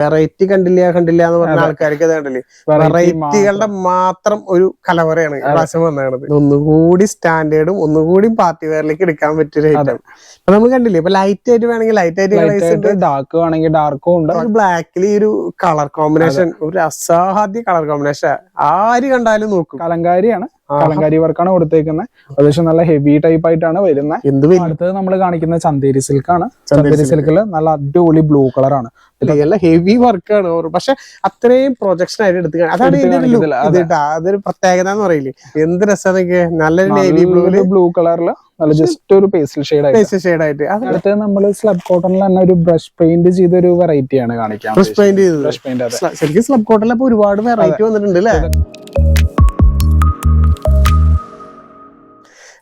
Variety കണ്ടില്ല കണ്ടില്ല എന്ന് പറഞ്ഞ ആൾക്കാർക്ക് കണ്ടില്ലേ? വെറൈറ്റികളുടെ മാത്രം. ഒരു കലവറയാണ് പ്രാവശ്യം വന്നത് ഒന്നുകൂടി സ്റ്റാൻഡേർഡും ഒന്നുകൂടി പാർട്ടി വെയറിലേക്ക് എടുക്കാൻ പറ്റിയ ഒരു ഐറ്റം അപ്പൊ നമ്മൾ കണ്ടില്ലേ ഇപ്പൊ ലൈറ്റ് ആയിട്ട് വേണമെങ്കിൽ ലൈറ്റ് ആയിട്ട് ഡാർക്ക് വേണമെങ്കിൽ ഡാർക്കും ഉണ്ട്. ബ്ലാക്കിൽ ഈ ഒരു കളർ കോമ്പിനേഷൻ ഒരു അസാധ്യ കളർ കോമ്പിനേഷൻ ആര് കണ്ടാലും നോക്കും. കലങ്കാരിയാണ്. കലങ്കാരി വർക്കാണ് കൊടുത്തേക്കുന്നത് അത്യാവശ്യം നല്ല ഹെവി ടൈപ്പ് ആയിട്ടാണ് വരുന്നത് അടുത്തത് നമ്മൾ കാണിക്കുന്ന ചന്തേരി സിൽക്കാണ് ചന്തേരി സിൽക്കിൽ നല്ല അടിപൊളി ബ്ലൂ കളറാണ് ആണ്. ഹെവി വർക്കാണ് പക്ഷെ അത്രയും പ്രൊജക്ഷൻ ആയിട്ട് എടുത്ത്. അതാണ് അതൊരു പ്രത്യേകത എന്ന് പറയില്ലേ? എന്ത് രസം നല്ലൊരു നേവി ബ്ലൂൽ ബ്ലൂ കളറിൽ നല്ല ജസ്റ്റ് ഒരു പേസ്റ്റൽ ഷെയ്ഡ് ആയിട്ട്. ഷെയ്ഡ് ആയിട്ട്. അടുത്ത് അടുത്തത് നമ്മൾ സ്ലബ് കോട്ടണിൽ തന്നെ ഒരു ബ്രഷ് പെയിന്റ് ചെയ്ത ഒരു വെറൈറ്റിയാണ് കാണിക്കാൻ ബ്രഷ് പെയിന്റ് ബ്രഷ് പെയിന്റ് ശരിക്കും സ്ലബ് കോട്ടണിൽ ഒരുപാട് വെറൈറ്റി വന്നിട്ടുണ്ട് അല്ലേ?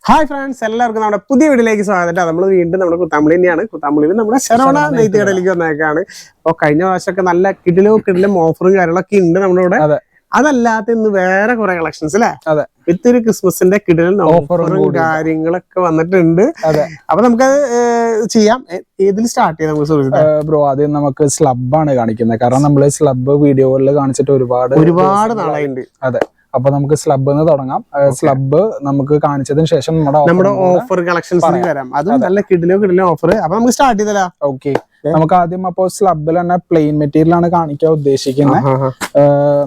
ഹായ് ഫ്രണ്ട്സ് എല്ലാവർക്കും നമ്മുടെ പുതിയ വീട്ടിലേക്ക് സ്വാഗതം. നമ്മൾ വീണ്ടും നമ്മുടെ കുത്താമ്പളി തന്നെയാണ്. കുത്താമ്പളിയിൽ നമ്മുടെ ശരവണ നെയ്ത്ത് കടയിലേക്ക് വന്നേക്കാണ്. അപ്പോൾ കഴിഞ്ഞ പ്രാവശ്യമൊക്കെ നല്ല കിടിലോ കിടിലും ഓഫറും കാര്യങ്ങളൊക്കെ ഉണ്ട് നമ്മുടെ ഇവിടെ അതല്ലാത്ത ഇന്ന് വേറെ കുറെ കളക്ഷൻസ് അല്ലേ? അതെ. വിത്ത് ഒരു ക്രിസ്മസിന്റെ Offer ഓഫറും കാര്യങ്ങളൊക്കെ വന്നിട്ടുണ്ട്. അതെ. അപ്പൊ നമുക്കത് ഏഹ്, ചെയ്യാം. ഏതിൽ സ്റ്റാർട്ട് ചെയ്യാം നമുക്ക് ബ്രോ ആദ്യം നമുക്ക് സ്ലബ് ആണ് കാണിക്കുന്നത്. കാരണം നമ്മൾ സ്ലബ് വീഡിയോകളിൽ കാണിച്ചിട്ട് ഒരുപാട് ഒരുപാട് നാളായിട്ടുണ്ട് അതെ. അപ്പൊ നമുക്ക് സ്ലബ് എന്ന് തുടങ്ങാം സ്ലബ് നമുക്ക് കാണിച്ചതിന് ശേഷം നമ്മുടെ നമ്മുടെ ഓഫർ കളക്ഷൻസ് വരാം. അതും നല്ല കിടിലോ കിടിലോ ഓഫർ അപ്പൊ നമുക്ക് സ്റ്റാർട്ട് ചെയ്തല്ലോ ഓക്കെ. നമുക്ക് ആദ്യം അപ്പോ സ്ലബിൽ തന്നെ പ്ലെയിൻ മെറ്റീരിയൽ ആണ് കാണിക്കാൻ ഉദ്ദേശിക്കുന്നത്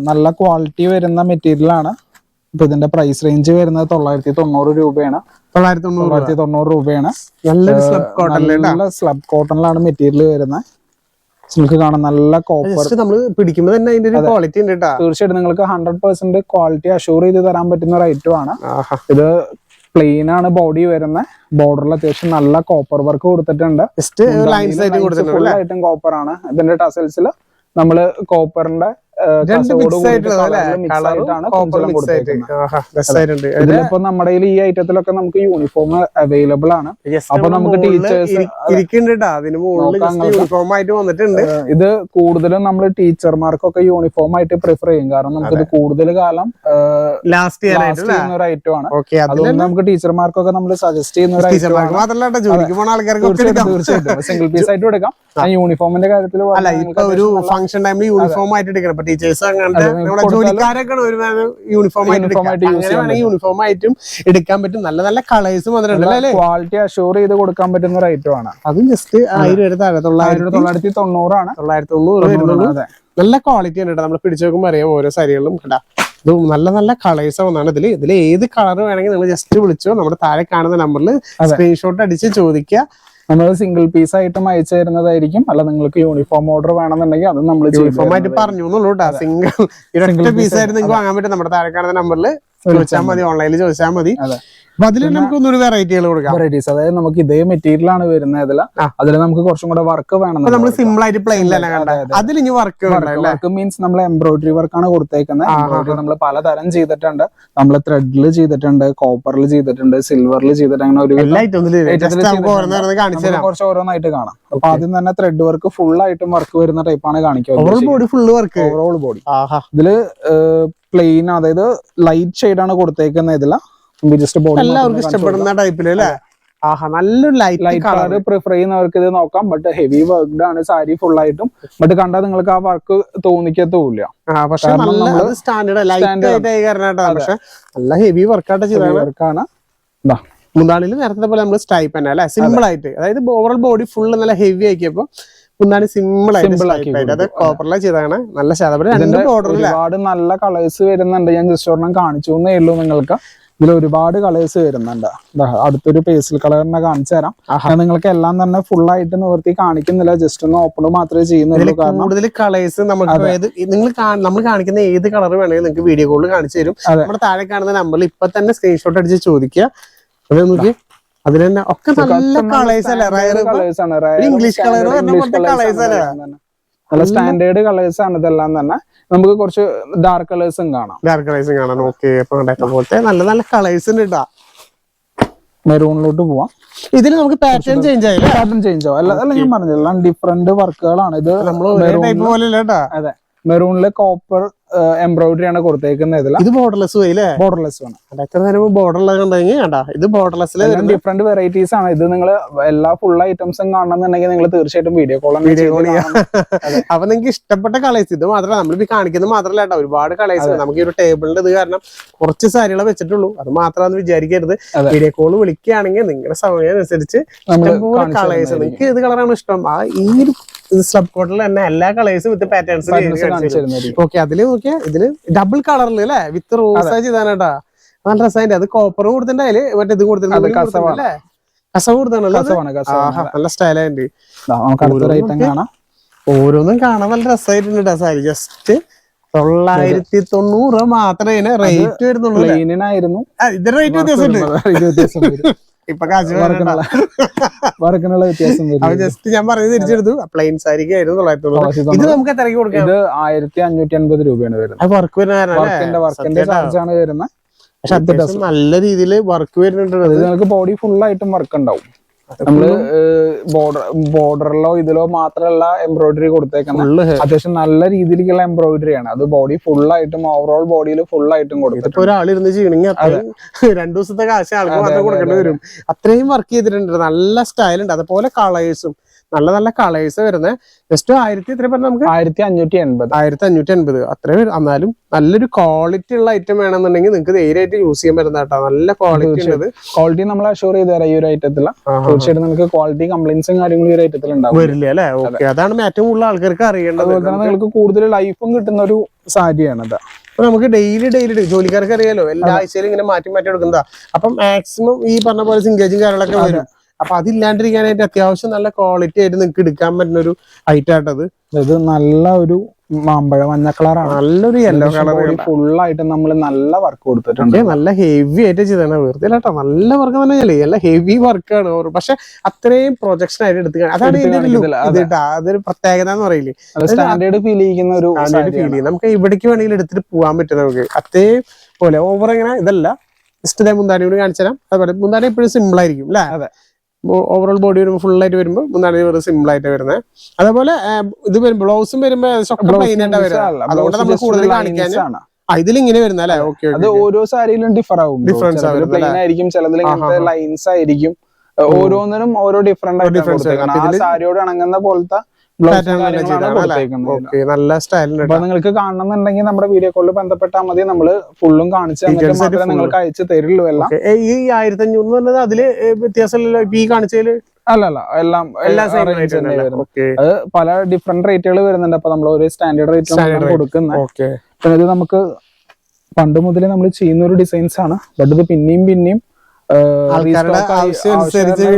നല്ല ക്വാളിറ്റി വരുന്ന മെറ്റീരിയൽ ആണ്. ഇപ്പൊ ഇതിന്റെ പ്രൈസ് റേഞ്ച് വരുന്നത് തൊള്ളായിരത്തി തൊണ്ണൂറ് രൂപയാണ് തൊള്ളായിരത്തി തൊണ്ണൂറ് രൂപയാണ്. നല്ലൊരു സ്ലബ് കോട്ടൺ നല്ല സ്ലബ് കോട്ടണിലാണ് മെറ്റീരിയൽ വരുന്നത് നിങ്ങൾക്ക് കാണാൻ നല്ല കോപ്പർ ജസ്റ്റ് നമ്മൾ പിടിക്കുമ്പോ തന്നെ അതിന്റെ ഒരു ക്വാളിറ്റി ഉണ്ട് തീർച്ചയായിട്ടും നിങ്ങൾക്ക് ഹൺഡ്രഡ് പെർസെന്റ് ക്വാളിറ്റി അഷൂർ ചെയ്ത് തരാൻ പറ്റുന്ന ഒരു ഐറ്റം ആണ്. ഇത് പ്ലെയിൻ ആണ് ബോഡി വരുന്നത് ബോർഡറിൽ അത്യാവശ്യം നല്ല കോപ്പർ വർക്ക് കൊടുത്തിട്ടുണ്ട്. ഫുൾ ആയിട്ടും കോപ്പർ ആണ്. ഇതിന്റെ ടസൽസിൽ നമ്മൾ കോപ്പറിന്റെ ഇതിലിപ്പോ നമ്മുടെ ഈ ഐറ്റത്തിലൊക്കെ നമുക്ക് യൂണിഫോം അവൈലബിൾ ആണ്. അപ്പൊ നമുക്ക് ടീച്ചേഴ്സ് വന്നിട്ടുണ്ട്. ഇത് കൂടുതലും നമ്മൾ ടീച്ചർമാർക്കൊക്കെ യൂണിഫോം ആയിട്ട് പ്രിഫർ ചെയ്യും. കാരണം നമുക്ക് ഇത് കൂടുതൽ കാലം ലാസ്റ്റ് ചെയ്യുന്ന ഒരു ഐറ്റം ആണ്. അതുകൊണ്ട് നമുക്ക് ടീച്ചർമാർക്കൊക്കെ നമ്മൾ സജസ്റ്റ് ചെയ്യുന്ന ഒരു ഐറ്റം ടീച്ചർമാർക്ക് മാത്രമല്ല കേട്ടോ ജോലിക്ക് പോണ ആൾക്കാർക്ക് തീർച്ചയായിട്ടും സിംഗിൾ പീസ് ആയിട്ട് എടുക്കാം. യൂണിഫോമിന്റെ കാര്യത്തിൽ ഒരു ഫംഗ്ഷൻ ടൈമിൽ യൂണിഫോം ആയിട്ട് എടുക്കണം. ഇപ്പൊ ടീച്ചേഴ്സ് അങ്ങനത്തെ നമ്മുടെ ജോലിക്കാരൊക്കെ ഒരു യൂണിഫോം ആയിട്ട് അങ്ങനെ യൂണിഫോം ആയിട്ടും എടുക്കാൻ പറ്റും. നല്ല നല്ല കളേഴ്സും അല്ലേ? ക്വാളിറ്റി അഷൂർ ചെയ്ത് കൊടുക്കാൻ പറ്റുന്ന ഒരു ഐറ്റം ആണ്. അതും ജസ്റ്റ് ആയിരം വരെ താഴെ തൊള്ളായിരത്തി തൊള്ളായിരത്തി തൊണ്ണൂറാണ്. തൊള്ളായിരത്തി തൊണ്ണൂറ് വരുന്നുള്ളൂ. നല്ല ക്വാളിറ്റി ഉണ്ട് കേട്ടോ. നമ്മൾ പിടിച്ചു നോക്കുമ്പോൾ അറിയാം ഓരോ സരികളിലും കേട്ടാ ഇത് നല്ല നല്ല കളേഴ്സ് വന്നാണ് ഇതിൽ ഇതിൽ ഏത് കളർ വേണമെങ്കിൽ നിങ്ങൾ ജസ്റ്റ് വിളിച്ചോ. നമ്മുടെ താഴെ കാണുന്ന നമ്പറിൽ സ്ക്രീൻഷോട്ട് അടിച്ച് ചോദിക്കുക. നമ്മൾ സിംഗിൾ പീസ് ആയിട്ടും അയച്ചു തരുന്നതായിരിക്കും. അല്ല നിങ്ങൾക്ക് യൂണിഫോം ഓർഡർ വേണമെന്നുണ്ടെങ്കിൽ അത് നമ്മൾ യൂണിഫോം ആയിട്ട് പറഞ്ഞു സിംഗിൾ പീസ് ആയിട്ട് നിങ്ങൾക്ക് വാങ്ങാൻ പറ്റും. നമ്മുടെ താഴെ കാണുന്ന നമ്പറിൽ ചോദിച്ചാൽ മതി. ഓൺലൈനിൽ ചോദിച്ചാൽ മതി. അപ്പൊ അതിൽ നമുക്ക് വെറൈറ്റികൾ കൊടുക്കാം. വെറൈറ്റീസ് അതായത് നമുക്ക് ഇതേ മെറ്റീരിയൽ ആണ് വരുന്നത് അതിൽ നമുക്ക് കുറച്ചും കൂടെ വർക്ക് വേണം നമ്മൾ സിമ്പിൾ ആയിട്ട് പ്ലെയിനിലല്ല കണ്ട. അതിൽ ഇനി വർക്ക് വർക്ക് മീൻസ് നമ്മൾ എംബ്രോയിഡറി വർക്കാണ് കൊടുത്തേക്കുന്നത് എംബ്രോയിഡറി നമ്മൾ പലതരം ചെയ്തിട്ടുണ്ട്. നമ്മൾ ത്രെഡിൽ ചെയ്തിട്ടുണ്ട് കോപ്പറിൽ ചെയ്തിട്ടുണ്ട് സിൽവറിൽ ചെയ്തിട്ട് അങ്ങനെ ഒരു കുറച്ച് ഓരോന്നായിട്ട് കാണാം. അപ്പൊ ആദ്യം തന്നെ ത്രെഡ് വർക്ക് ഫുൾ ആയിട്ടും വർക്ക് വരുന്ന ടൈപ്പാണ് കാണിക്കുന്നത് body full work overall body ഇതിൽ പ്ലെയിൻ അതായത് ലൈറ്റ് ഷെയ്ഡ് ആണ് കൊടുത്തേക്കുന്നത് ഇതില. ജസ്റ്റ് ബോഡി എല്ലാവർക്കും ഇഷ്ടപ്പെടുന്ന ടൈപ്പിലല്ലേ ആഹാ നല്ലൊരു ലൈറ്റ് ലൈറ്റ് കളർ പ്രിഫർ ചെയ്യുന്നവർക്ക് ഇത് നോക്കാം. ബട്ട് ഹെവി വർക്ക്ഡ് ആണ് സാരി ഫുൾ ആയിട്ടും. ബട്ട് കണ്ടാൽ നിങ്ങൾക്ക് ആ വർക്ക് തോന്നിക്കത്തൂല ആ പക്ഷെ നല്ല സ്റ്റാൻഡേർഡ് ലൈറ്റ് പക്ഷെ നല്ല ഹെവി വർക്കൗട്ട് ചെയ്താണ് വർക്കാണ് മുന്താണിയിൽ നേരത്തെ പോലെ നമ്മൾ സ്റ്റൈപ്പ് തന്നെ അല്ലെ? സിമ്പിൾ ആയിട്ട്. അതായത് ഓവറോൾ ബോഡി ഫുള്ള് നല്ല ഹെവി ആക്കിയപ്പോ മുന്താണി സിമ്പിൾ ആയിട്ട് അത് കോപ്പറിലെ ചെയ്താണ് നല്ല ശതമാനം രണ്ട് ബോർഡർ ഒരുപാട് നല്ല കളേഴ്സ് വരുന്നുണ്ട്. ഞാൻ ജസ്റ്റ് ഒരെണ്ണം കാണിച്ചു എന്നേ ഉള്ളൂ നിങ്ങൾക്ക്. ഇതിൽ ഒരുപാട് കളേഴ്സ് വരുന്നുണ്ട്. അടുത്തൊരു പേസിൽ കളറിനെ കാണിച്ചു തരാം. അങ്ങനെ നിങ്ങൾക്ക് എല്ലാം തന്നെ ഫുൾ ആയിട്ട് നിവർത്തി കാണിക്കുന്നില്ല. ജസ്റ്റ് ഒന്ന് ഓപ്പൺ മാത്രമേ ചെയ്യുന്നുള്ളൂ കാരണം കൂടുതൽ കളേഴ്സ് നമുക്ക് നിങ്ങൾ നമ്മൾ കാണിക്കുന്ന ഏത് കളർ വേണമെങ്കിലും നിങ്ങൾക്ക് വീഡിയോ കോളിൽ കാണിച്ചു തരും. നമ്മുടെ താഴെ കാണുന്ന നമ്പറിൽ ഇപ്പൊ തന്നെ സ്ക്രീൻഷോട്ട് അടിച്ച് ചോദിക്കുക. അത് നോക്കി. അതിൽ തന്നെ ഒക്കെ നല്ല കളേഴ്സ് അല്ലേ? കളേഴ്സ് പറഞ്ഞ പോലത്തെ colours അല്ലേ? നല്ല സ്റ്റാൻഡേർഡ് കളേഴ്സ് ആണ് ഇതെല്ലാം തന്നെ. നമുക്ക് കുറച്ച് ഡാർക്ക് കളേഴ്സും കാണാം. ഡാർക്ക് കളേഴ്സും കാണാൻ ഓക്കെ പോലത്തെ നല്ല നല്ല കളേഴ്സ് ഉണ്ട് കേട്ടോ മെറൂണിലോട്ട് പോവാം. ഇതിൽ നമുക്ക് പാറ്റേൺ ചേഞ്ച് ആയില്ല? പാറ്റേൺ ചേഞ്ച് ആവും. അല്ല ഞാൻ പറഞ്ഞില്ല എല്ലാം ഡിഫറെന്റ് വർക്കുകളാണ് ഇത് നമ്മൾ അതെ. മെറൂണിൽ കോപ്പർ എംബ്രോയിഡറി ആണ് കൊടുത്തേക്കുന്നത് ഇതിൽ ഇത് ബോർഡർലെസ് പോയി അല്ലേ ബോർഡർലെസ് ആണ് ബോർഡർലെസ് കണ്ടെങ്കിൽ കണ്ട. ഇത് ബോർഡർലെസ്സിൽ ഡിഫറെന്റ് വെറൈറ്റീസ് ആണ്. ഇത് നിങ്ങൾ എല്ലാ ഫുൾ ഐറ്റംസും കാണണമെന്നുണ്ടെങ്കിൽ നിങ്ങൾ തീർച്ചയായിട്ടും വീഡിയോ കോൾ വീഡിയോ കോൾ ചെയ്യാം. അപ്പൊ നിങ്ങൾക്ക് ഇഷ്ടപ്പെട്ട കളേഴ്സ് ഇത് മാത്രമല്ല നമ്മളിപ്പോ കാണിക്കുന്നത് മാത്രമല്ല കേട്ടോ. ഒരുപാട് കളേഴ്സ് നമുക്ക് ഈ ഒരു ടേബിളിന്റെ ഇത് കാരണം കുറച്ച് സാരികളെ വെച്ചിട്ടുള്ളൂ. അത് മാത്രമാണെന്ന് വിചാരിക്കരുത്. വീഡിയോ കോൾ വിളിക്കുകയാണെങ്കിൽ നിങ്ങളുടെ സമയം അനുസരിച്ച് കളേഴ്സ് നിങ്ങൾക്ക് ഏത് കളറാണ് ഇഷ്ടം? ആ ഈ ഒരു സ്ലബ് കോട്ടിൽ തന്നെ എല്ലാ കളേഴ്സും വിത്ത് പാറ്റേൺസ് ഓക്കെ അതിൽ നോക്കിയാ ഇതിൽ ഡബിൾ കളറിൽ അല്ലെ? വിത്ത് റോസ് ചെയ്താനാട്ടാ. നല്ല രസമായിട്ട് അത് കോപ്പർ കൊടുത്തിട്ടുണ്ട് അതിൽ. മറ്റേ ഇത് കൊടുത്തിട്ടുണ്ട്. കസവ്. കൊടുത്താണല്ലോ നല്ല സ്റ്റൈലായിട്ട് ഓരോന്നും കാണാൻ നല്ല രസമായിട്ടുണ്ട് സാരി. ജസ്റ്റ് തൊള്ളായിരത്തി തൊണ്ണൂറ് മാത്രമേ റേറ്റ് വരുന്നുള്ളൂ ഇതിന്റെ റേറ്റ് വ്യത്യാസമുണ്ട്. ഇപ്പൊ കാശ് വർക്കിനുള്ള വ്യത്യാസം ജസ്റ്റ് ഞാൻ പറഞ്ഞു തിരിച്ചെടുത്തു. പ്ലെയിൻ സാരിക്ക് ആയിരുന്നു തൊള്ളായിരത്തി തൊണ്ണൂറ്. ഇത് നമുക്ക് എത്രയ്ക്ക് കൊടുക്കാം? ഇത് ആയിരത്തി അഞ്ഞൂറ്റി അൻപത് രൂപയാണ് വരുന്നത്. വർക്ക് വരുന്ന? വർക്കിന്റെ ചാർജ് ആണ് വരുന്നത്. പക്ഷെ അത്യാവശ്യം നല്ല രീതിയിൽ വർക്ക് വരുന്നുണ്ട് നിങ്ങൾക്ക് ബോഡി ഫുൾ ആയിട്ടും വർക്ക് ഉണ്ടാവും. നമ്മൾ ബോർഡർ ബോർഡറിലോ ഇതിലോ മാത്രമല്ല എംബ്രോയിഡറി കൊടുത്തേക്കുന്നത് അത്യാവശ്യം നല്ല രീതിയിലേക്കുള്ള എംബ്രോയിഡറി ആണ്. അത് ബോഡി ഫുൾ ആയിട്ടും ഓവറോൾ ബോഡിയിൽ ഫുൾ ആയിട്ടും ഒരാളിരുന്ന് ചെയ്യണമെങ്കിൽ അത്രയും രണ്ടു ദിവസത്തെ കാശ് ആൾക്ക് മാത്രം കൊടുക്കേണ്ടി വരും. അത്രയും വർക്ക് ചെയ്തിട്ടുണ്ട്. നല്ല സ്റ്റൈൽ ഉണ്ട്. അതുപോലെ കളേഴ്സും നല്ല നല്ല കളേഴ്സ് വരുന്നത് ജസ്റ്റ് ആയിരത്തി എത്ര പറഞ്ഞാൽ നമുക്ക്? ആയിരത്തി അഞ്ഞൂറ്റി എൺപത് ആയിരത്തി അഞ്ഞൂറ്റി എൺപത് അത്രയും വരും. എന്നാലും നല്ലൊരു ക്വാളിറ്റി ഉള്ള ഐറ്റം വേണമെന്നുണ്ടെങ്കിൽ നിങ്ങൾക്ക് ധൈര്യമായിട്ട് യൂസ് ചെയ്യാൻ പറ്റുന്ന കേട്ടോ. നല്ല ക്വാളിറ്റി ഉള്ളത്. ക്വാളിറ്റി നമ്മൾ അഷുർ ചെയ്ത് തരാം ഈ ഒരു ഐറ്റത്തിൽ. തീർച്ചയായിട്ടും നമുക്ക് ക്വാളിറ്റി കംപ്ലൈൻസും കാര്യങ്ങളും ഈ ഒരു ഐറ്റത്തിൽ ഉണ്ടാവും. വരില്ല അല്ലെ? ഓക്കെ അതാണ് ഏറ്റവും കൂടുതൽ ആൾക്കാർക്ക് അറിയേണ്ടത്. അതുപോലെ തന്നെ നിങ്ങൾക്ക് കൂടുതൽ ലൈഫും കിട്ടുന്ന ഒരു സാരിയാണത്. അപ്പൊ നമുക്ക് ഡെയിലി ഡെയിലി ജോലിക്കാർക്ക് അറിയാലോ. എല്ലാ ആഴ്ചയിലും ഇങ്ങനെ മാറ്റി മാറ്റി എടുക്കുന്നതാ അപ്പം മാക്സിമം ഈ പറഞ്ഞ പോലെ സിംഗേജും കാര്യങ്ങളൊക്കെ വരും. അപ്പൊ അതില്ലാണ്ടിരിക്കാനായിട്ട് അത്യാവശ്യം നല്ല ക്വാളിറ്റി ആയിട്ട് നിങ്ങൾക്ക് എടുക്കാൻ പറ്റുന്ന ഒരു ഐറ്റം ആട്ടത് ഇത് നല്ല ഒരു മാമ്പഴ മഞ്ഞ കളറാണ് നല്ലൊരു യെല്ലോ കളർ ഫുൾ ആയിട്ട് നമ്മൾ നല്ല വർക്ക് കൊടുത്തിട്ടുണ്ട്. നല്ല ഹെവി ആയിട്ട് ചെയ്താണ് വെറുതെ കേട്ടോ നല്ല വർക്ക് തന്നെ ചെയ്യല്ലേ നല്ല ഹെവി വർക്കാണ് പക്ഷെ അത്രയും പ്രൊജക്ഷൻ ആയിട്ട് എടുത്ത്. അതാണ് അതൊരു പ്രത്യേകത എന്ന് പറയില്ലേ? സ്റ്റാൻഡേർഡ് ഫീൽ ചെയ്യുന്ന ഒരു ഫീൽ ചെയ്യും. നമുക്ക് ഇവിടേക്ക് വേണമെങ്കിൽ എടുത്തിട്ട് പോകാൻ പറ്റും നമുക്ക്. അതേ പോലെ ഓവർ ഇങ്ങനെ ഇതല്ല. ജസ്റ്റ് ഇതേ മുന്താണി കൂടി കാണിച്ചു തരാം അതുപോലെ മുന്താനി എപ്പോഴും സിമ്പിൾ ആയിരിക്കും അല്ലേ? അതെ. ഓവറോൾ ബോഡി വരുമ്പോൾ ഫുൾ ആയിട്ട് വരുമ്പോൾ മുന്താണി വെറുതെ സിമ്പിൾ ആയിട്ട് വരുന്നത് അതേപോലെ ഇത് വരുമ്പോൾ ബ്ലൗസും വരുമ്പോൾ പ്ലെയിൻ വരുന്നത് അതുകൊണ്ട് നമ്മൾ കൂടുതൽ കാണിക്കാനാണ്. ഇതിൽ ഇങ്ങനെ വരുന്ന അല്ലേ? ഓക്കെ അത് ഓരോ സാരിയിലും ഡിഫർ ആവും ഡിഫറൻസ് പ്ലെയിൻ ആയിരിക്കും ചിലതിൽ ലൈൻസ് ആയിരിക്കും. ഓരോന്നിനും ഓരോ ഡിഫറെന്റ് ആയിട്ട് സാരിയോട് ഇണങ്ങുന്ന പോലത്തെ നല്ല സ്റ്റൈലിൽ അപ്പൊ നിങ്ങൾക്ക് കാണണമെന്നുണ്ടെങ്കിൽ നമ്മുടെ വീഡിയോ കോളിൽ ബന്ധപ്പെട്ടാൽ മതി. നമ്മൾ ഫുള്ളും കാണിച്ചു മാത്രമേ നിങ്ങൾക്ക് അയച്ചു തരുള്ളൂ എല്ലാം. ഈ ആയിരത്തി അഞ്ഞൂറ് പറഞ്ഞത് അതിൽ വ്യത്യാസമില്ലല്ലോ? ഈ കാണിച്ചതിൽ? അല്ലല്ല അല്ല? എല്ലാം എല്ലാ അത് പല ഡിഫറെന്റ് റേറ്റുകൾ വരുന്നുണ്ട്. അപ്പൊ നമ്മൾ ഒരു സ്റ്റാൻഡേർഡ് റേറ്റ്. കൊടുക്കുന്നത് പിന്നെ ഇത് നമുക്ക് പണ്ട് മുതലേ നമ്മൾ ചെയ്യുന്ന ഒരു ഡിസൈൻസ് ആണ്. ബട്ട് ഇത് പിന്നെയും പിന്നെയും.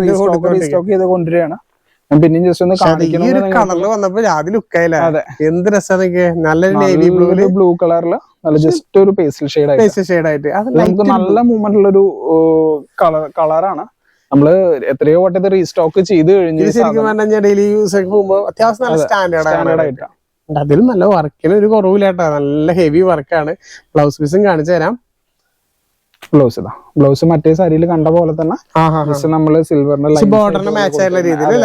റീസ്റ്റോക്ക് ചെയ്ത് കൊണ്ടുവരികയാണ്. പിന്നെയും ജസ്റ്റ് ഒന്ന് ഈ ഒരു കാണിക്കണം കളറിൽ വന്നപ്പോ അത് ലുക്കായില്ല അതെ. എന്ത് രസമാണൊക്കെ നല്ലൊരു നേവി ബ്ലൂൽ ബ്ലൂ കളറിൽ നല്ല ജസ്റ്റ് ഒരു പേസ്റ്റൽ ഷെയ്ഡ് ആയിട്ട്. ഷെയ്ഡ് ആയിട്ട്. നമുക്ക് നല്ല മൂവ്മെന്റ് ഉള്ള ഒരു കളർ കളറാണ് നമ്മൾ എത്രയോ വട്ടത്തെ റീസ്റ്റോക്ക് ചെയ്ത് കഴിഞ്ഞു ശരിക്കും പറഞ്ഞാൽ ഡെയിലി യൂസ് ഒക്കെ പോകുമ്പോ അത്യാവശ്യം നല്ല സ്റ്റാൻഡേർഡ് സ്റ്റാൻഡേർഡ് ആയിട്ട്. അതിലും നല്ല വർക്കിന് ഒരു കുറവില്ല കേട്ടോ. നല്ല ഹെവി വർക്കാണ് ബ്ലൗസ് പീസും കാണിച്ചു തരാം. ബ്ലൗസ് ഇതാ ബ്ലൗസ് മറ്റേ സാരിയിൽ കണ്ട പോലെ തന്നെ നമ്മൾ നമ്മൾ സിൽവറിന്റെ ബോർഡറിന് മാച്ച് ആയിട്ടുള്ള രീതിയിൽ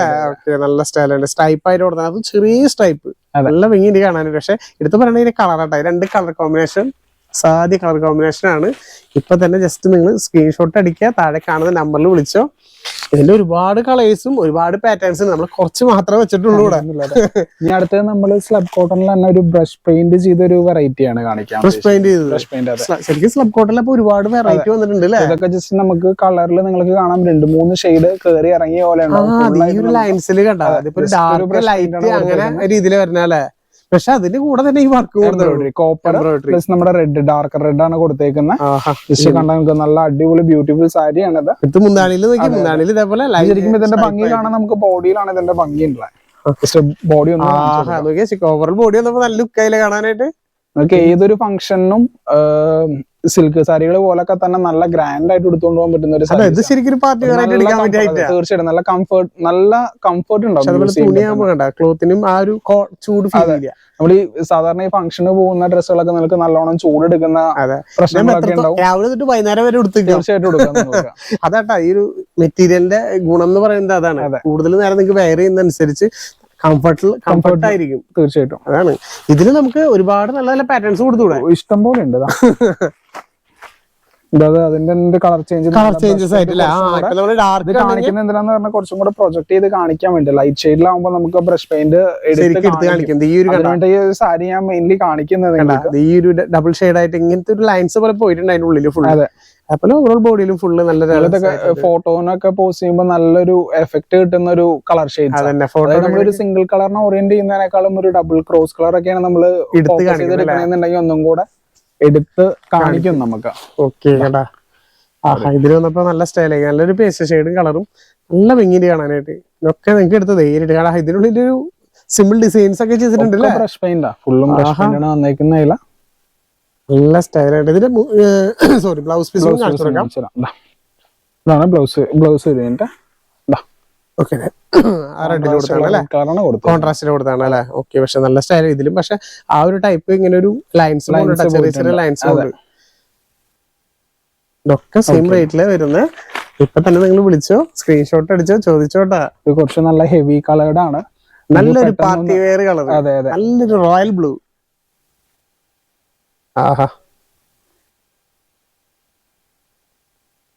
നല്ല സ്റ്റൈലുണ്ട് സ്ട്രൈപ്പ് ആയിട്ട് കൊടുത്തത് അത് ചെറിയ സ്ട്രൈപ്പ് നല്ല ഭംഗിയുണ്ട് കാണാനും. പക്ഷെ എടുത്ത് പറയണ കളർ ആട്ടെ. രണ്ട് കളർ കോമ്പിനേഷൻ സാധ്യ കളർ കോമ്പിനേഷൻ ആണ്. ഇപ്പൊ തന്നെ ജസ്റ്റ് നിങ്ങൾ സ്ക്രീൻഷോട്ട് അടിക്കുക താഴെ കാണുന്ന നമ്പറിൽ വിളിച്ചോ. ഇതിന്റെ ഒരുപാട് കളേഴ്സും ഒരുപാട് പാറ്റേൺസും നമ്മൾ കുറച്ച് മാത്രമേ വെച്ചിട്ടുള്ളൂ ഇവിടെ. ഇനി അടുത്തത് നമ്മൾ സ്ലബ് കോട്ടണിൽ തന്നെ ഒരു ബ്രഷ് പെയിന്റ് ചെയ്ത ഒരു വെറൈറ്റി ആണ് കാണിക്കാൻ ബ്രഷ് പെയിന്റ് ബ്രഷ് പെയിന്റ് ശരിക്കും സ്ലബ് കോട്ടണിൽ അപ്പൊ ഒരുപാട് വെറൈറ്റി വന്നിട്ടുണ്ട് അല്ലേ ഇതൊക്കെ ജസ്റ്റ് നമുക്ക് കളറിൽ നിങ്ങൾക്ക് കാണാം. രണ്ട് മൂന്ന് ഷെയ്ഡ് കേറി ഇറങ്ങിയ പോലെ ലൈൻസിൽ കണ്ടാൽ ലൈറ്റ് അങ്ങനെ രീതിയിൽ വരുന്നല്ലേ പക്ഷെ അതിന്റെ കൂടെ തന്നെ ഈ വർക്ക്. കോപ്പർ. പ്ലസ് നമ്മുടെ റെഡ് ഡാർക്ക് റെഡ് ആണ് കൊടുത്തേക്കുന്നത് ജസ്റ്റ് കണ്ടാൽ നമുക്ക് നല്ല അടിപൊളി ബ്യൂട്ടിഫുൾ സാരിയാണ് ഇത് നോക്കി മുന്താണിയിൽ ഇതേപോലെ ശരിക്കും ഇതിന്റെ ഭംഗി കാണാൻ നമുക്ക് ബോഡിയിലാണ് ഇതിന്റെ ഭംഗി ഉള്ളത് ബോഡി ഒന്ന് ഓവറോൾ ബോഡി വന്നപ്പോ നല്ല ലുക്കായില്ല കാണാനായിട്ട്? നമുക്ക് ഏതൊരു ഫംഗ്ഷനും സിൽക്ക് സാരികൾ പോലൊക്കെ തന്നെ നല്ല ഗ്രാൻഡ് ആയിട്ട് എടുത്തുകൊണ്ട് പോകാൻ പറ്റുന്ന ഒരു ശരിക്കും തീർച്ചയായിട്ടും നല്ല കംഫർട്ട് നല്ല കംഫർട്ട് ഉണ്ടാവും ക്ലോത്തിനും ആ ഒരു ചൂട് നമ്മൾ ഈ സാധാരണ ഈ ഫംഗ്ഷന് പോകുന്ന ഡ്രസ്സുകളൊക്കെ നിങ്ങൾക്ക് നല്ലോണം ചൂടെടുക്കുന്ന പ്രശ്നങ്ങളൊക്കെ ഉണ്ടാവും. രാവിലെ തൊട്ട് വൈകുന്നേരം വരെ തീർച്ചയായിട്ടും. അതാട്ടാ ഈ ഒരു മെറ്റീരിയലിന്റെ ഗുണം എന്ന് പറയുന്നത് അതാണ്. അതെ. കൂടുതൽ നേരം നിങ്ങൾക്ക് വെയർ ചെയ്യുന്ന അനുസരിച്ച് കംഫർട്ട് കംഫർട്ട് ആയിരിക്കും. തീർച്ചയായിട്ടും. അതാണ്. ഇതിന് നമുക്ക് ഒരുപാട് നല്ല നല്ല പാറ്റേൺസ് കൊടുത്തുകൂടെ ഇഷ്ടം പോലെ ഉണ്ട് അതിന്റെ കളർ ചേഞ്ച് കളർ ചേഞ്ചസ് ആയിട്ടില്ല. ആ ഇപ്പൊ ഡാർക്ക് കാണിക്കുന്ന എന്തിനാന്ന് പറഞ്ഞാൽ കുറച്ചും കൂടെ പ്രൊജക്ട് ചെയ്ത് കാണിക്കാൻ വേണ്ടി. ലൈറ്റ് ഷെയ്ഡിലാവുമ്പോ നമുക്ക് ബ്രഷ് പെയിന്റ് ഈ ഒരു സാരി ഞാൻ മെയിൻലി കാണിക്കുന്നത്. ഈ ഒരു ഡബിൾ ഷെയ്ഡ് ആയിട്ട് ഇങ്ങനത്തെ ഒരു ലൈൻസ് പോലെ പോയിട്ടുണ്ട് അതിന്റെ ഉള്ളിൽ ഫുൾ. അതുപോലെ ഓവറോൾ ബോഡിയിലും ഫുള്ള് നല്ല ഫോട്ടോനൊക്കെ പോസ്റ്റ് ചെയ്യുമ്പോൾ നല്ലൊരു എഫക്ട് കിട്ടുന്ന ഒരു കളർ ഷെയ്ഡ് ഫോട്ടോ നമ്മൾ നമ്മളൊരു സിംഗിൾ കളറിനെ ഓറിയന്റ് ചെയ്യുന്നതിനേക്കാളും ഒരു ഡബിൾ ക്രോസ് കളർ ഒക്കെയാണ് നമ്മൾ എടുത്ത് കാണിക്കുന്നത്? ചെയ്തെടുക്കണമെന്നുണ്ടെങ്കിൽ ഒന്നും കൂടെ എടുത്ത് കാണിക്കും നമുക്ക്. ഓക്കെ കേട്ടാ ആഹാ ഇതിൽ വന്നപ്പോ നല്ല സ്റ്റൈലായി നല്ലൊരു പേസ്റ്റ് ഷെയ്ഡും കളറും നല്ല ഭംഗിയിൽ കാണാനായിട്ട്. ഇതൊക്കെ നിങ്ങൾക്ക് എടുത്ത് നേരിട്ട് കാണാം. ഇതിനുള്ളിൽ ഒരു സിമ്പിൾ ഡിസൈൻസ് ഒക്കെ ചെയ്തിട്ടുണ്ട് ബ്രഷ് പെയിന്റാ ഫുള്ളും ബ്രഷ് പെയിന്റാണ് പെയിന്റ് ആണ് നല്ല സ്റ്റൈലായിട്ട് ഇതിന്റെ സോറി ബ്ലൗസ് പീസ് കാണിച്ചു കൊടുക്കാം. ഇതാണ് ബ്ലൗസ് ബ്ലൗസ് വരുന്നുണ്ട് ഓക്കെ കോൺട്രാസ്റ്റിൽ കൊടുത്താണ് അല്ലേ? ഓക്കെ പക്ഷെ നല്ല സ്റ്റൈൽ ഇതിലും. പക്ഷെ ആ ഒരു ടൈപ്പ് ഇങ്ങനെ ഒരു ലൈൻസ് ചെറിയ ചെറിയ ലൈൻസ് ഇതൊക്കെ സെയിം റേറ്റിൽ വരുന്നത് ഇപ്പൊ തന്നെ നിങ്ങൾ വിളിച്ചോ? സ്ക്രീൻഷോട്ട് അടിച്ചോ? ചോദിച്ചോട്ടാ. ഇത് കുറച്ച് നല്ല ഹെവി കളേർഡ് ആണ്. നല്ലൊരു പാർട്ടി വെയർ കളർ അതെ അതെ. നല്ലൊരു റോയൽ ബ്ലൂ ആഹാ.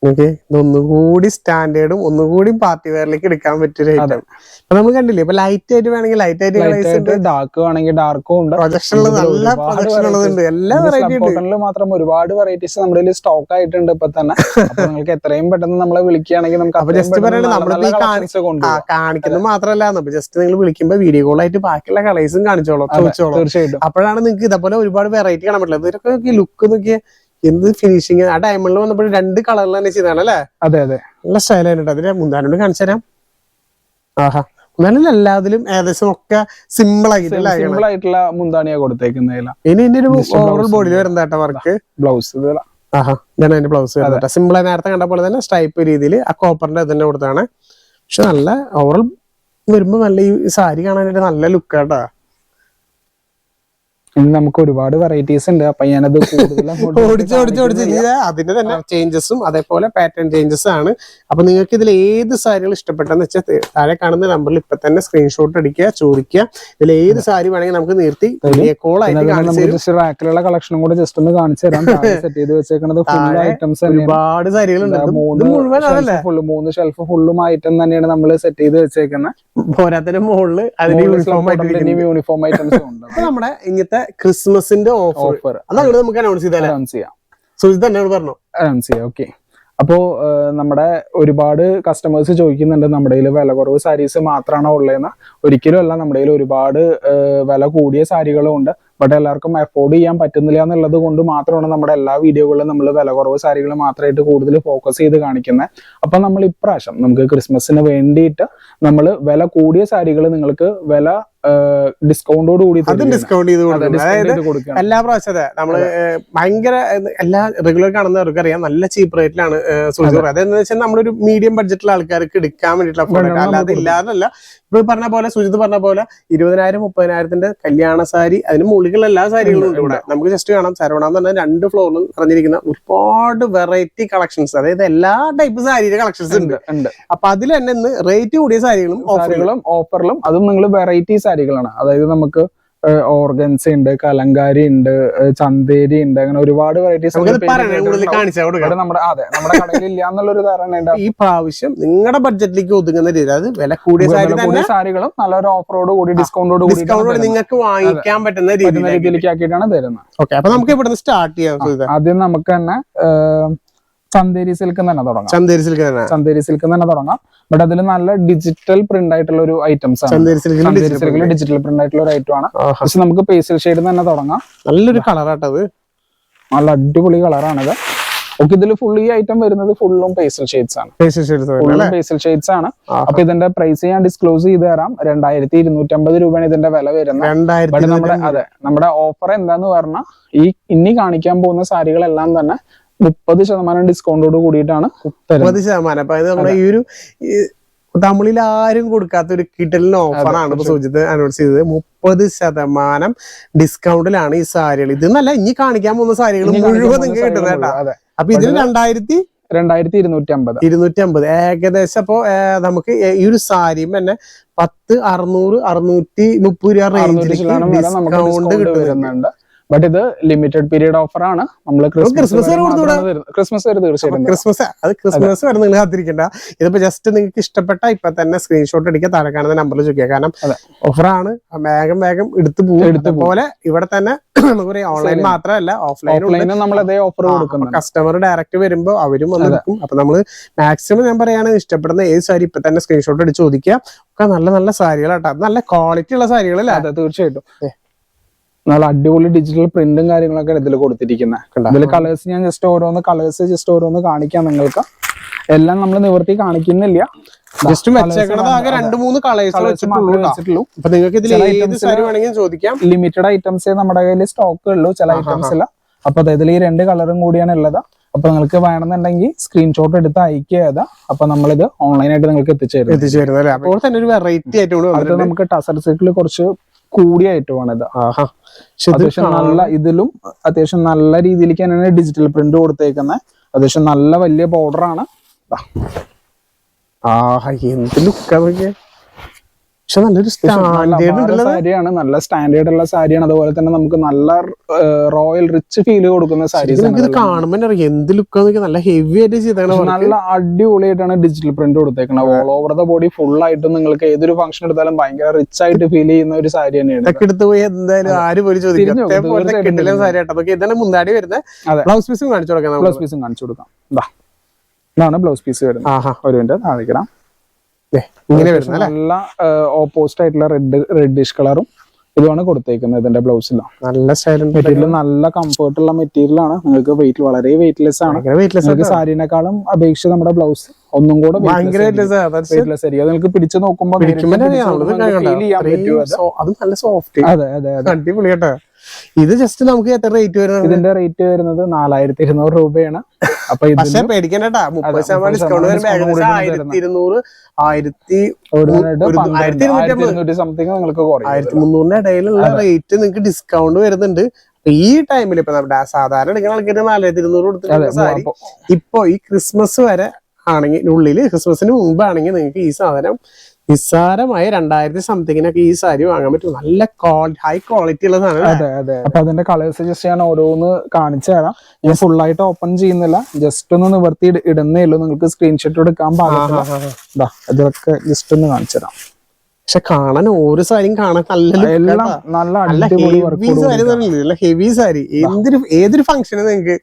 ഓക്കെ? ഇതൊന്നുകൂടി സ്റ്റാൻഡേർഡും ഒന്നുകൂടി പാർട്ടി വെയറിലേക്ക് എടുക്കാൻ പറ്റിയൊരു. ഐറ്റം ഇപ്പൊ നമ്മൾ കണ്ടില്ലേ ഇപ്പൊ ലൈറ്റ് ആയിട്ട് വേണമെങ്കിൽ ലൈറ്റ് ആയിട്ട് ഉണ്ട്. ഡാർക്ക് വേണമെങ്കിൽ ഡാർക്കും ഉണ്ട്. പ്രൊജക്ഷൻ ഉള്ളത് നല്ല പ്രൊജക്ഷൻ ഉള്ളതുണ്ട്. എല്ലാ വെറൈറ്റി ഉണ്ട്. മാത്രം ഒരുപാട് വെറൈറ്റീസ് നമ്മുടെ സ്റ്റോക്ക് ആയിട്ടുണ്ട് ഇപ്പൊ തന്നെ. അപ്പൊ നിങ്ങൾക്ക് എത്രയും പെട്ടെന്ന് നമ്മളെ വിളിക്കുകയാണെങ്കിൽ നമുക്ക് അപ്പൊ ജസ്റ്റ് നമ്മളിപ്പോ കൊണ്ടുവരും. കാണിക്കുന്നത് മാത്രല്ല ജസ്റ്റ് നിങ്ങൾ വിളിക്കുമ്പോ വീഡിയോ കോൾ ആയിട്ട് ബാക്കിയുള്ള കളേഴ്സും കാണിച്ചോളൂ ചോദിച്ചോളൂ. തീർച്ചയായിട്ടും. അപ്പോഴാണ് നിങ്ങൾക്ക് ഇതേപോലെ ഒരുപാട് വെറൈറ്റി കാണാൻ പറ്റില്ല ഇതൊക്കെ ലുക്ക് നോക്കിയ എന്ത് ഫിനിഷിങ് ആ ഡയമണ്ടിൽ വന്നപ്പോൾ രണ്ട് കളറിൽ തന്നെ ചെയ്താണ് അല്ലേ? അതെ അതെ. നല്ല സ്റ്റൈലായിട്ടുണ്ട് അതിന് മുന്താനോട് കാണിച്ചു തരാം. ആഹാ. മുന്താനിൽ എല്ലാത്തിലും ഏകദേശം ഒക്കെ സിമ്പിൾ ആയിട്ടുള്ള സിമ്പിൾ ആയിട്ടുള്ള മുന്താണിയാ കൊടുത്തേക്കുന്നതില ഇനി ഒരു ഓവറോൾ ബോഡിയിൽ വർക്ക് ബ്ലൗസ് ആഹാ. ഇതാണ് അതിന്റെ ബ്ലൗസ് വരുന്നത് സിമ്പിൾ നേരത്തെ കണ്ട പോലെ തന്നെ സ്ട്രൈപ്പ് രീതിയിൽ ആ കോപ്പറിന്റെ തന്നെ കൊടുത്താണ് പക്ഷെ നല്ല ഓവറോൾ വരുമ്പോ നല്ല ഈ സാരി കാണാനായിട്ട് നല്ല ലുക്ക് കേട്ടാ ഇനി നമുക്ക് ഒരുപാട് വെറൈറ്റീസ് ഉണ്ട്. അപ്പൊ ഞാനത് അതിന്റെ തന്നെ ചേഞ്ചസും അതേപോലെ പാറ്റേൺ ചേഞ്ചസ് ആണ്. അപ്പൊ നിങ്ങൾക്ക് ഇതിൽ ഏത് സാരികൾ ഇഷ്ടപ്പെട്ടെന്ന് വെച്ചാൽ താഴെ കാണുന്ന നമ്പറിൽ ഇപ്പൊ തന്നെ സ്ക്രീൻഷോട്ട് അടിക്കുക ചോദിക്കുക. ഇതിൽ ഏത് സാരി വേണമെങ്കിൽ നമുക്ക് നിർത്തി റാക്കിലുള്ള കളക്ഷനും കൂടെ ജസ്റ്റ് ഒന്ന് കാണിച്ചു തരാം. സെറ്റ് ചെയ്ത് വെച്ചേക്കുന്നത് ഫുൾ ഐറ്റംസ് ഒരുപാട് സാരികളുണ്ട്. ഫുള്ള് മൂന്ന് ഷെൽഫ് ഫുള്ളും ഐറ്റം തന്നെയാണ് നമ്മൾ സെറ്റ് ചെയ്ത് വെച്ചേക്കുന്നത് പോരാത്തതിന് മുകളിൽ അതിന് യൂണിഫോം ഐറ്റംസ് ഉണ്ട് നമ്മുടെ ഇങ്ങനത്തെ ക്രിസ്മസിന്റെ ഓഫർ ഓഫർ അതങ്ങനെ നമുക്ക് അനൗൺസ് ചെയ്താലേ അനൗൺസ് ചെയ്യാം. സുജിത് എന്നോട് പറഞ്ഞു അനൗൺസ് ചെയ്യാം. ഓക്കെ അപ്പോ നമ്മുടെ ഒരുപാട് കസ്റ്റമേഴ്സ് ചോദിക്കുന്നുണ്ട് നമ്മുടെ കയ്യിൽ വില കുറവ് സാരീസ് മാത്രമാണോ ഉള്ളതെന്ന് ഒരിക്കലും അല്ല നമ്മുടെ കയ്യിൽ ഒരുപാട് വില കൂടിയ സാരികളും ഉണ്ട്. ബട്ട് എല്ലാവർക്കും അഫോർഡ് ചെയ്യാൻ പറ്റുന്നില്ല എന്നുള്ളത് കൊണ്ട് മാത്രമാണ് നമ്മുടെ എല്ലാ വീഡിയോകളിലും നമ്മൾ വില കുറവ് സാരികൾ മാത്രമായിട്ട് കൂടുതൽ ഫോക്കസ് ചെയ്ത് കാണിക്കുന്നത് അപ്പൊ നമ്മൾ ഇപ്രാവശ്യം നമുക്ക് ക്രിസ്മസിന് വേണ്ടിയിട്ട് നമ്മൾ വില കൂടിയ സാരികൾ നിങ്ങൾക്ക് വില ഡിസ്കൗണ്ടോട് കൂടി അതും ഡിസ്കൗണ്ട് ചെയ്ത് കൊടുക്കും. അതായത് കൊടുക്കണം എല്ലാ പ്രാവശ്യം അതെ. നമ്മൾ ഭയങ്കര എല്ലാ റെഗുലർ കാണുന്നവർക്ക് അറിയാം നല്ല ചീപ്പ് റേറ്റിലാണ് പറയുന്നത്. അതെന്ന് വെച്ചാൽ നമ്മളൊരു മീഡിയം ബഡ്ജറ്റിലുള്ള ആൾക്കാർക്ക് എടുക്കാൻ വേണ്ടിയിട്ടുള്ള വേണം, product. അല്ലാതെ ഇല്ലാതല്ല. ഇപ്പൊ പറഞ്ഞ പോലെ സുജിത് പറഞ്ഞ പോലെ ഇരുപതിനായിരം മുപ്പതിനായിരത്തിന്റെ കല്യാണ സാരി അതിന് മുകളിലുള്ള എല്ലാ സാരികളും ഉണ്ട് ഇവിടെ. നമുക്ക് ജസ്റ്റ് കാണാം. സരവണ എന്ന് പറഞ്ഞാൽ രണ്ട് ഫ്ലോറിലും നിറഞ്ഞിരിക്കുന്ന ഒരുപാട് വെറൈറ്റി കളക്ഷൻസ് അതായത് എല്ലാ ടൈപ്പ് സാരിയുടെ കളക്ഷൻസ് ഉണ്ട് അപ്പൊ അതിൽ തന്നെ ഇന്ന് റേറ്റ് കൂടിയ സാരികളും ഓഫറുകളും ഓഫറിലും അതും നിങ്ങൾ വെറൈറ്റി സാരികളാണ് അതായത് നമുക്ക് ഓർഗൻസ് ഉണ്ട് കലങ്കാരി ഉണ്ട് ചന്തേരി ഉണ്ട് അങ്ങനെ ഒരുപാട് വെറൈറ്റീസ് കൂടുതൽ നമ്മുടെ അതെ നമ്മുടെ കടയിൽ ഇല്ല എന്നുള്ളൊരു ധാരണ ഈ പ്രാവശ്യം നിങ്ങളുടെ ബഡ്ജറ്റിലേക്ക് ഒതുങ്ങുന്ന രീതി അതായത് വില കൂടിയ സാരികളും നല്ലൊരു ഓഫറോട് കൂടി ഡിസ്കൗണ്ടോട് കൂടി നിങ്ങൾക്ക് വാങ്ങിക്കാൻ പറ്റുന്ന രീതിയിലേക്ക് ആക്കിയിട്ടാണ് തരുന്നത്. ഓക്കെ അപ്പൊ നമുക്ക് ഇവിടുന്ന് സ്റ്റാർട്ട് ചെയ്യാം ആദ്യം നമുക്ക് തന്നെ ചന്തേരി സിൽക്ക് തന്നെ തുടങ്ങാം. ചന്തേരി സിൽക്ക് തന്നെ. ചന്തേരി സിൽക്ക് തന്നെ തുടങ്ങാം. ബട്ട് അതിൽ നല്ല ഡിജിറ്റൽ പ്രിന്റ് ആയിട്ടുള്ള ഒരു ഐറ്റംസ് ആണ്. ചന്തേരി സിൽക്കിൽ ഡിജിറ്റൽ പ്രിന്റ് ആയിട്ടുള്ള ഒരു ഐറ്റം ആണ്. പക്ഷെ നമുക്ക് പേസിൽ ഷെയ്ഡ് തന്നെ തുടങ്ങാം. നല്ലൊരു കളറാട്ടത് നല്ല അടിപൊളി കളറാണിത് ഓക്കെ ഇതിൽ ഫുൾ ഈ ഐറ്റം വരുന്നത് ഫുള്ളും പേസൽ ഷെയ്ഡ്സ് ആണ്. ഫുള്ളും പേസൽ ഷെയ്ഡ്സ് ആണ്. അപ്പൊ ഇതിന്റെ പ്രൈസ് ഞാൻ ഡിസ്ക്ലോസ് ചെയ്ത് തരാം. രണ്ടായിരത്തി ഇരുന്നൂറ്റമ്പത് രൂപയാണ് ഇതിന്റെ വില വരുന്നത്. നമ്മുടെ അതെ നമ്മുടെ ഓഫർ എന്താന്ന് പറഞ്ഞാൽ ഈ ഇനി കാണിക്കാൻ പോകുന്ന സാരികളെല്ലാം തന്നെ മുപ്പത് ശതമാനം ഡിസ്കൗണ്ടോട് കൂടിയിട്ടാണ് മുപ്പത് ശതമാനം. അപ്പൊ അത്. നമ്മുടെ ഈ ഒരു തമിഴിൽ ആരും കൊടുക്കാത്ത ഒരു കിട്ടലിന് ഓഫറാണ് ഇപ്പൊ സൂചിത് അനൗൺസ് ചെയ്തത്. മുപ്പത് ശതമാനം ഡിസ്കൗണ്ടിലാണ് ഈ സാരികൾ. ഇത് നല്ല ഇനി കാണിക്കാൻ പോകുന്ന സാരികൾ മുഴുവൻ നിങ്ങൾക്ക് കിട്ടുന്നത് കേട്ടോ. അപ്പൊ ഇതിന് രണ്ടായിരത്തി രണ്ടായിരത്തി ഇരുന്നൂറ്റി അമ്പത് ഇരുന്നൂറ്റി അമ്പത് ഏകദേശം അപ്പൊ നമുക്ക് ഈ ഒരു സാരിയും തന്നെ പത്ത് അറുന്നൂറ് അറുന്നൂറ്റി മുപ്പത് രൂപ നമുക്ക് ഡിസ്കൗണ്ട് കിട്ടുന്നുണ്ട്. ബട്ട് ഇത് ലിമിറ്റഡ് പീരീഡ് ഓഫർ ആണ്. നമ്മൾ ക്രിസ്മസ്. ക്രിസ്മസ് വരെ തീർച്ചയായിട്ടും ക്രിസ്മസ് അത് ക്രിസ്മസ് വരെ നിങ്ങൾ കാത്തിരിക്കണ്ട. ഇതിപ്പോ ജസ്റ്റ് നിങ്ങൾക്ക് ഇഷ്ടപ്പെട്ട ഇപ്പൊ തന്നെ സ്ക്രീൻഷോട്ട് അടിക്കുക താഴെ കാണുന്ന നമ്പറിൽ ചോദിക്കുക. കാരണം ഓഫർ ഓഫറാണ് വേഗം വേഗം എടുത്തു പോകും എടുത്ത് പോലെ ഇവിടെ തന്നെ നമുക്ക് ഓൺലൈൻ. മാത്രമല്ല ഓഫ്ലൈൻ നമ്മൾ അതേ ഓഫർ കൊടുക്കുന്നുണ്ട്. കസ്റ്റമർ ഡയറക്റ്റ് വരുമ്പോ അവരും വന്ന് എടുക്കും അപ്പൊ നമ്മൾ മാക്സിമം ഞാൻ പറയാണ് ഇഷ്ടപ്പെടുന്ന ഏത് സാരി ഇപ്പൊ തന്നെ സ്ക്രീൻഷോട്ട് അടിച്ച് ചോദിക്കുക. ഒക്കെ നല്ല നല്ല സാരികളാട്ടോ. നല്ല ക്വാളിറ്റി ഉള്ള സാരികളല്ലേ? അതെ തീർച്ചയായിട്ടും. നല്ല അടിപൊളി ഡിജിറ്റൽ പ്രിന്റും കാര്യങ്ങളൊക്കെ ഇതിൽ കൊടുത്തിരിക്കുന്നത്? ഇതിൽ കളേഴ്സ് ഞാൻ ജസ്റ്റ് ഓരോന്ന് കളേഴ്സ് ജസ്റ്റ് ഓരോന്ന് കാണിക്കാം നിങ്ങൾക്ക്. എല്ലാം നമ്മൾ നിവർത്തി കാണിക്കുന്നില്ല. ജസ്റ്റ് രണ്ട് മൂന്ന് കളേഴ്സ് വെച്ചിട്ടുള്ളൂ നിങ്ങൾക്ക് ഇതിൽ ഏത് items സാരി വേണമെങ്കിലും ചോദിക്കാം. ലിമിറ്റഡ് ഐറ്റംസ് നമ്മുടെ കയ്യിൽ സ്റ്റോക്ക് ഉള്ളൂ. ചില ഐറ്റംസ് ഇല്ല. അപ്പൊ ഇതിൽ ഈ രണ്ട് കളറും കൂടിയാണ് ഉള്ളത്. അപ്പൊ നിങ്ങൾക്ക് വേണമെന്നുണ്ടെങ്കിൽ സ്ക്രീൻഷോട്ട് എടുത്ത് അയക്കുക ചെയ്താ അപ്പൊ നമ്മളിത് ഓൺലൈനായിട്ട് നിങ്ങൾക്ക് എത്തിച്ചേരും. എത്തിച്ചേരുന്നത് അപ്പോൾ തന്നെ ഒരു വെറൈറ്റി ആയിട്ട് നമുക്ക് ടസർ സിൽക്കിൽ കുറച്ച് കൂടിയ ഐറ്റമാണ് ഇത് ആഹാ. പക്ഷെ ഇത് അത്യാവശ്യം നല്ല ഇതിലും അത്യാവശ്യം നല്ല രീതിയിലേക്ക് തന്നെയാണ് ഡിജിറ്റൽ പ്രിന്റ് കൊടുത്തേക്കുന്നത് അത്യാവശ്യം നല്ല വലിയ ബോർഡർ ആണ്. ദാ. ആഹാ എന്ത് ലുക്കാ നോക്കിയേ പക്ഷെ നല്ലൊരു സ്റ്റാൻഡേർഡ് സാരിയാണ്. നല്ല സ്റ്റാൻഡേർഡ് ഉള്ള സാരിയാണ്. അതുപോലെ തന്നെ നമുക്ക് നല്ല റോയൽ റിച്ച് ഫീൽ കൊടുക്കുന്ന സാരീസ് നിങ്ങൾക്ക് ഇത് കാണുമ്പോൾ എന്ത് ലുക്ക് നല്ല ഹെവി ആയിട്ട് ചെയ്താണ് നല്ല അടിപൊളിയായിട്ടാണ് ഡിജിറ്റൽ പ്രിന്റ് കൊടുത്തേക്കുന്നത് all over the body full ആയിട്ട് നിങ്ങൾക്ക് ഏതൊരു ഫംഗ്ഷൻ എടുത്താലും ഭയങ്കര റിച്ച് ആയിട്ട് ഫീൽ ചെയ്യുന്ന ഒരു സാരി തന്നെയാണ് എടുത്ത് പോയി എന്തായാലും ആര് പോലും ചോദിക്കും സാരി ആട്ടോ ഇതാണ് മുന്താടി വരുന്നത്. ബ്ലൗസ് പീസും കാണിച്ചു കൊടുക്കാം ബ്ലൗസ് പീസും കാണിച്ചു കൊടുക്കാം. ഇതാണ് ബ്ലൗസ് പീസ് വരുന്നത്. ഒരു മിനിറ്റ് കാണിക്കണം ദേ, ഇങ്ങനെ നല്ല ഓപ്പോസിറ്റ് ആയിട്ടുള്ള റെഡ് റെഡിഷ് കളറും ഇതുമാണ് കൊടുത്തേക്കുന്നത് ഇതിന്റെ ബ്ലൗസിൽ നല്ല സ്റ്റൈലും മെറ്റീരിയൽ നല്ല കംഫർട്ട് ഉള്ള മെറ്റീരിയൽ ആണ്. നിങ്ങൾക്ക് വെയിറ്റ് വളരെ വെയിറ്റ്ലെസ് ആണ്. സാരിനെക്കാളും വെയിറ്റ്ലെസ് നിങ്ങൾക്ക് സാരിനേക്കാളും അപേക്ഷിച്ച് നമ്മുടെ ബ്ലൗസ് ഒന്നും കൂടെ വെയിറ്റ്ലെസ് ആയിരിക്കും. നിങ്ങൾക്ക് പിടിച്ചു നോക്കുമ്പോൾ അത്. നല്ല സോഫ്റ്റ് അതെ അതെ. അടിപൊളി കേട്ടോ. ഇത് ജസ്റ്റ് നമുക്ക് എത്ര റേറ്റ് വരുന്നത് ഇതിന്റെ റേറ്റ് വരുന്നത് നാലായിരത്തി ഇരുന്നൂറ് രൂപയാണ്. അപ്പൊ പക്ഷെ പേടിക്കണ്ടാ മുപ്പത് ശതമാനം 30% ഡിസ്കൗണ്ട് വരുമ്പോൾ ഏകദേശം ആയിരത്തി ഇരുന്നൂറ് ആയിരത്തി ഇരുന്നൂറ്റി സംതിങ് നിങ്ങൾക്ക് ആയിരത്തി മുന്നൂറിന്റെ ഇടയിലുള്ള റേറ്റ് നിങ്ങൾക്ക് ഡിസ്കൗണ്ട് വരുന്നുണ്ട്. ഈ ടൈമിൽ ഇപ്പൊ നമ്മുടെ സാധാരണ എടുക്കുന്ന ആൾക്കാർ നാലായിരത്തി ഇരുന്നൂറ് കൊടുത്തിട്ടുണ്ട് സാരി ഇപ്പൊ ഈ ക്രിസ്മസ് വരെ ആണെങ്കിൽ ഉള്ളിൽ ക്രിസ്മസിന് മുമ്പാണെങ്കിൽ നിങ്ങൾക്ക് ഈ സാധനം നിസ്സാരമായ രണ്ടായിരത്തി സംതിങ്ങിനൊക്കെ ഈ സാരി വാങ്ങാൻ പറ്റും. നല്ല ഹൈ ക്വാളിറ്റി ഉള്ള സാധനം അതെ അതെ. അപ്പൊ അതിന്റെ കളേഴ്സ് ജസ്റ്റ് ഞാൻ ഓരോന്ന് കാണിച്ചു തരാം. ഞാൻ ഫുൾ ആയിട്ട് ഓപ്പൺ ചെയ്യുന്നില്ല. ജസ്റ്റ് ഒന്ന് നിവർത്തി ഇട- ഇടുന്നേ ഉള്ളൂ. നിങ്ങൾക്ക് സ്ക്രീൻഷോട്ട് എടുക്കാൻ പാടില്ല ഇതാ ഇതൊക്കെ ജസ്റ്റ് ഒന്ന് കാണിച്ചു തരാം. പക്ഷെ കാണാൻ ഓരോ സാരിയും കാണാൻ നല്ല നല്ല ഹെവി സാരി നല്ല ഹെവി സാരി. എന്തൊരു ഏതൊരു ഫംഗ്ഷനും നിങ്ങൾക്ക്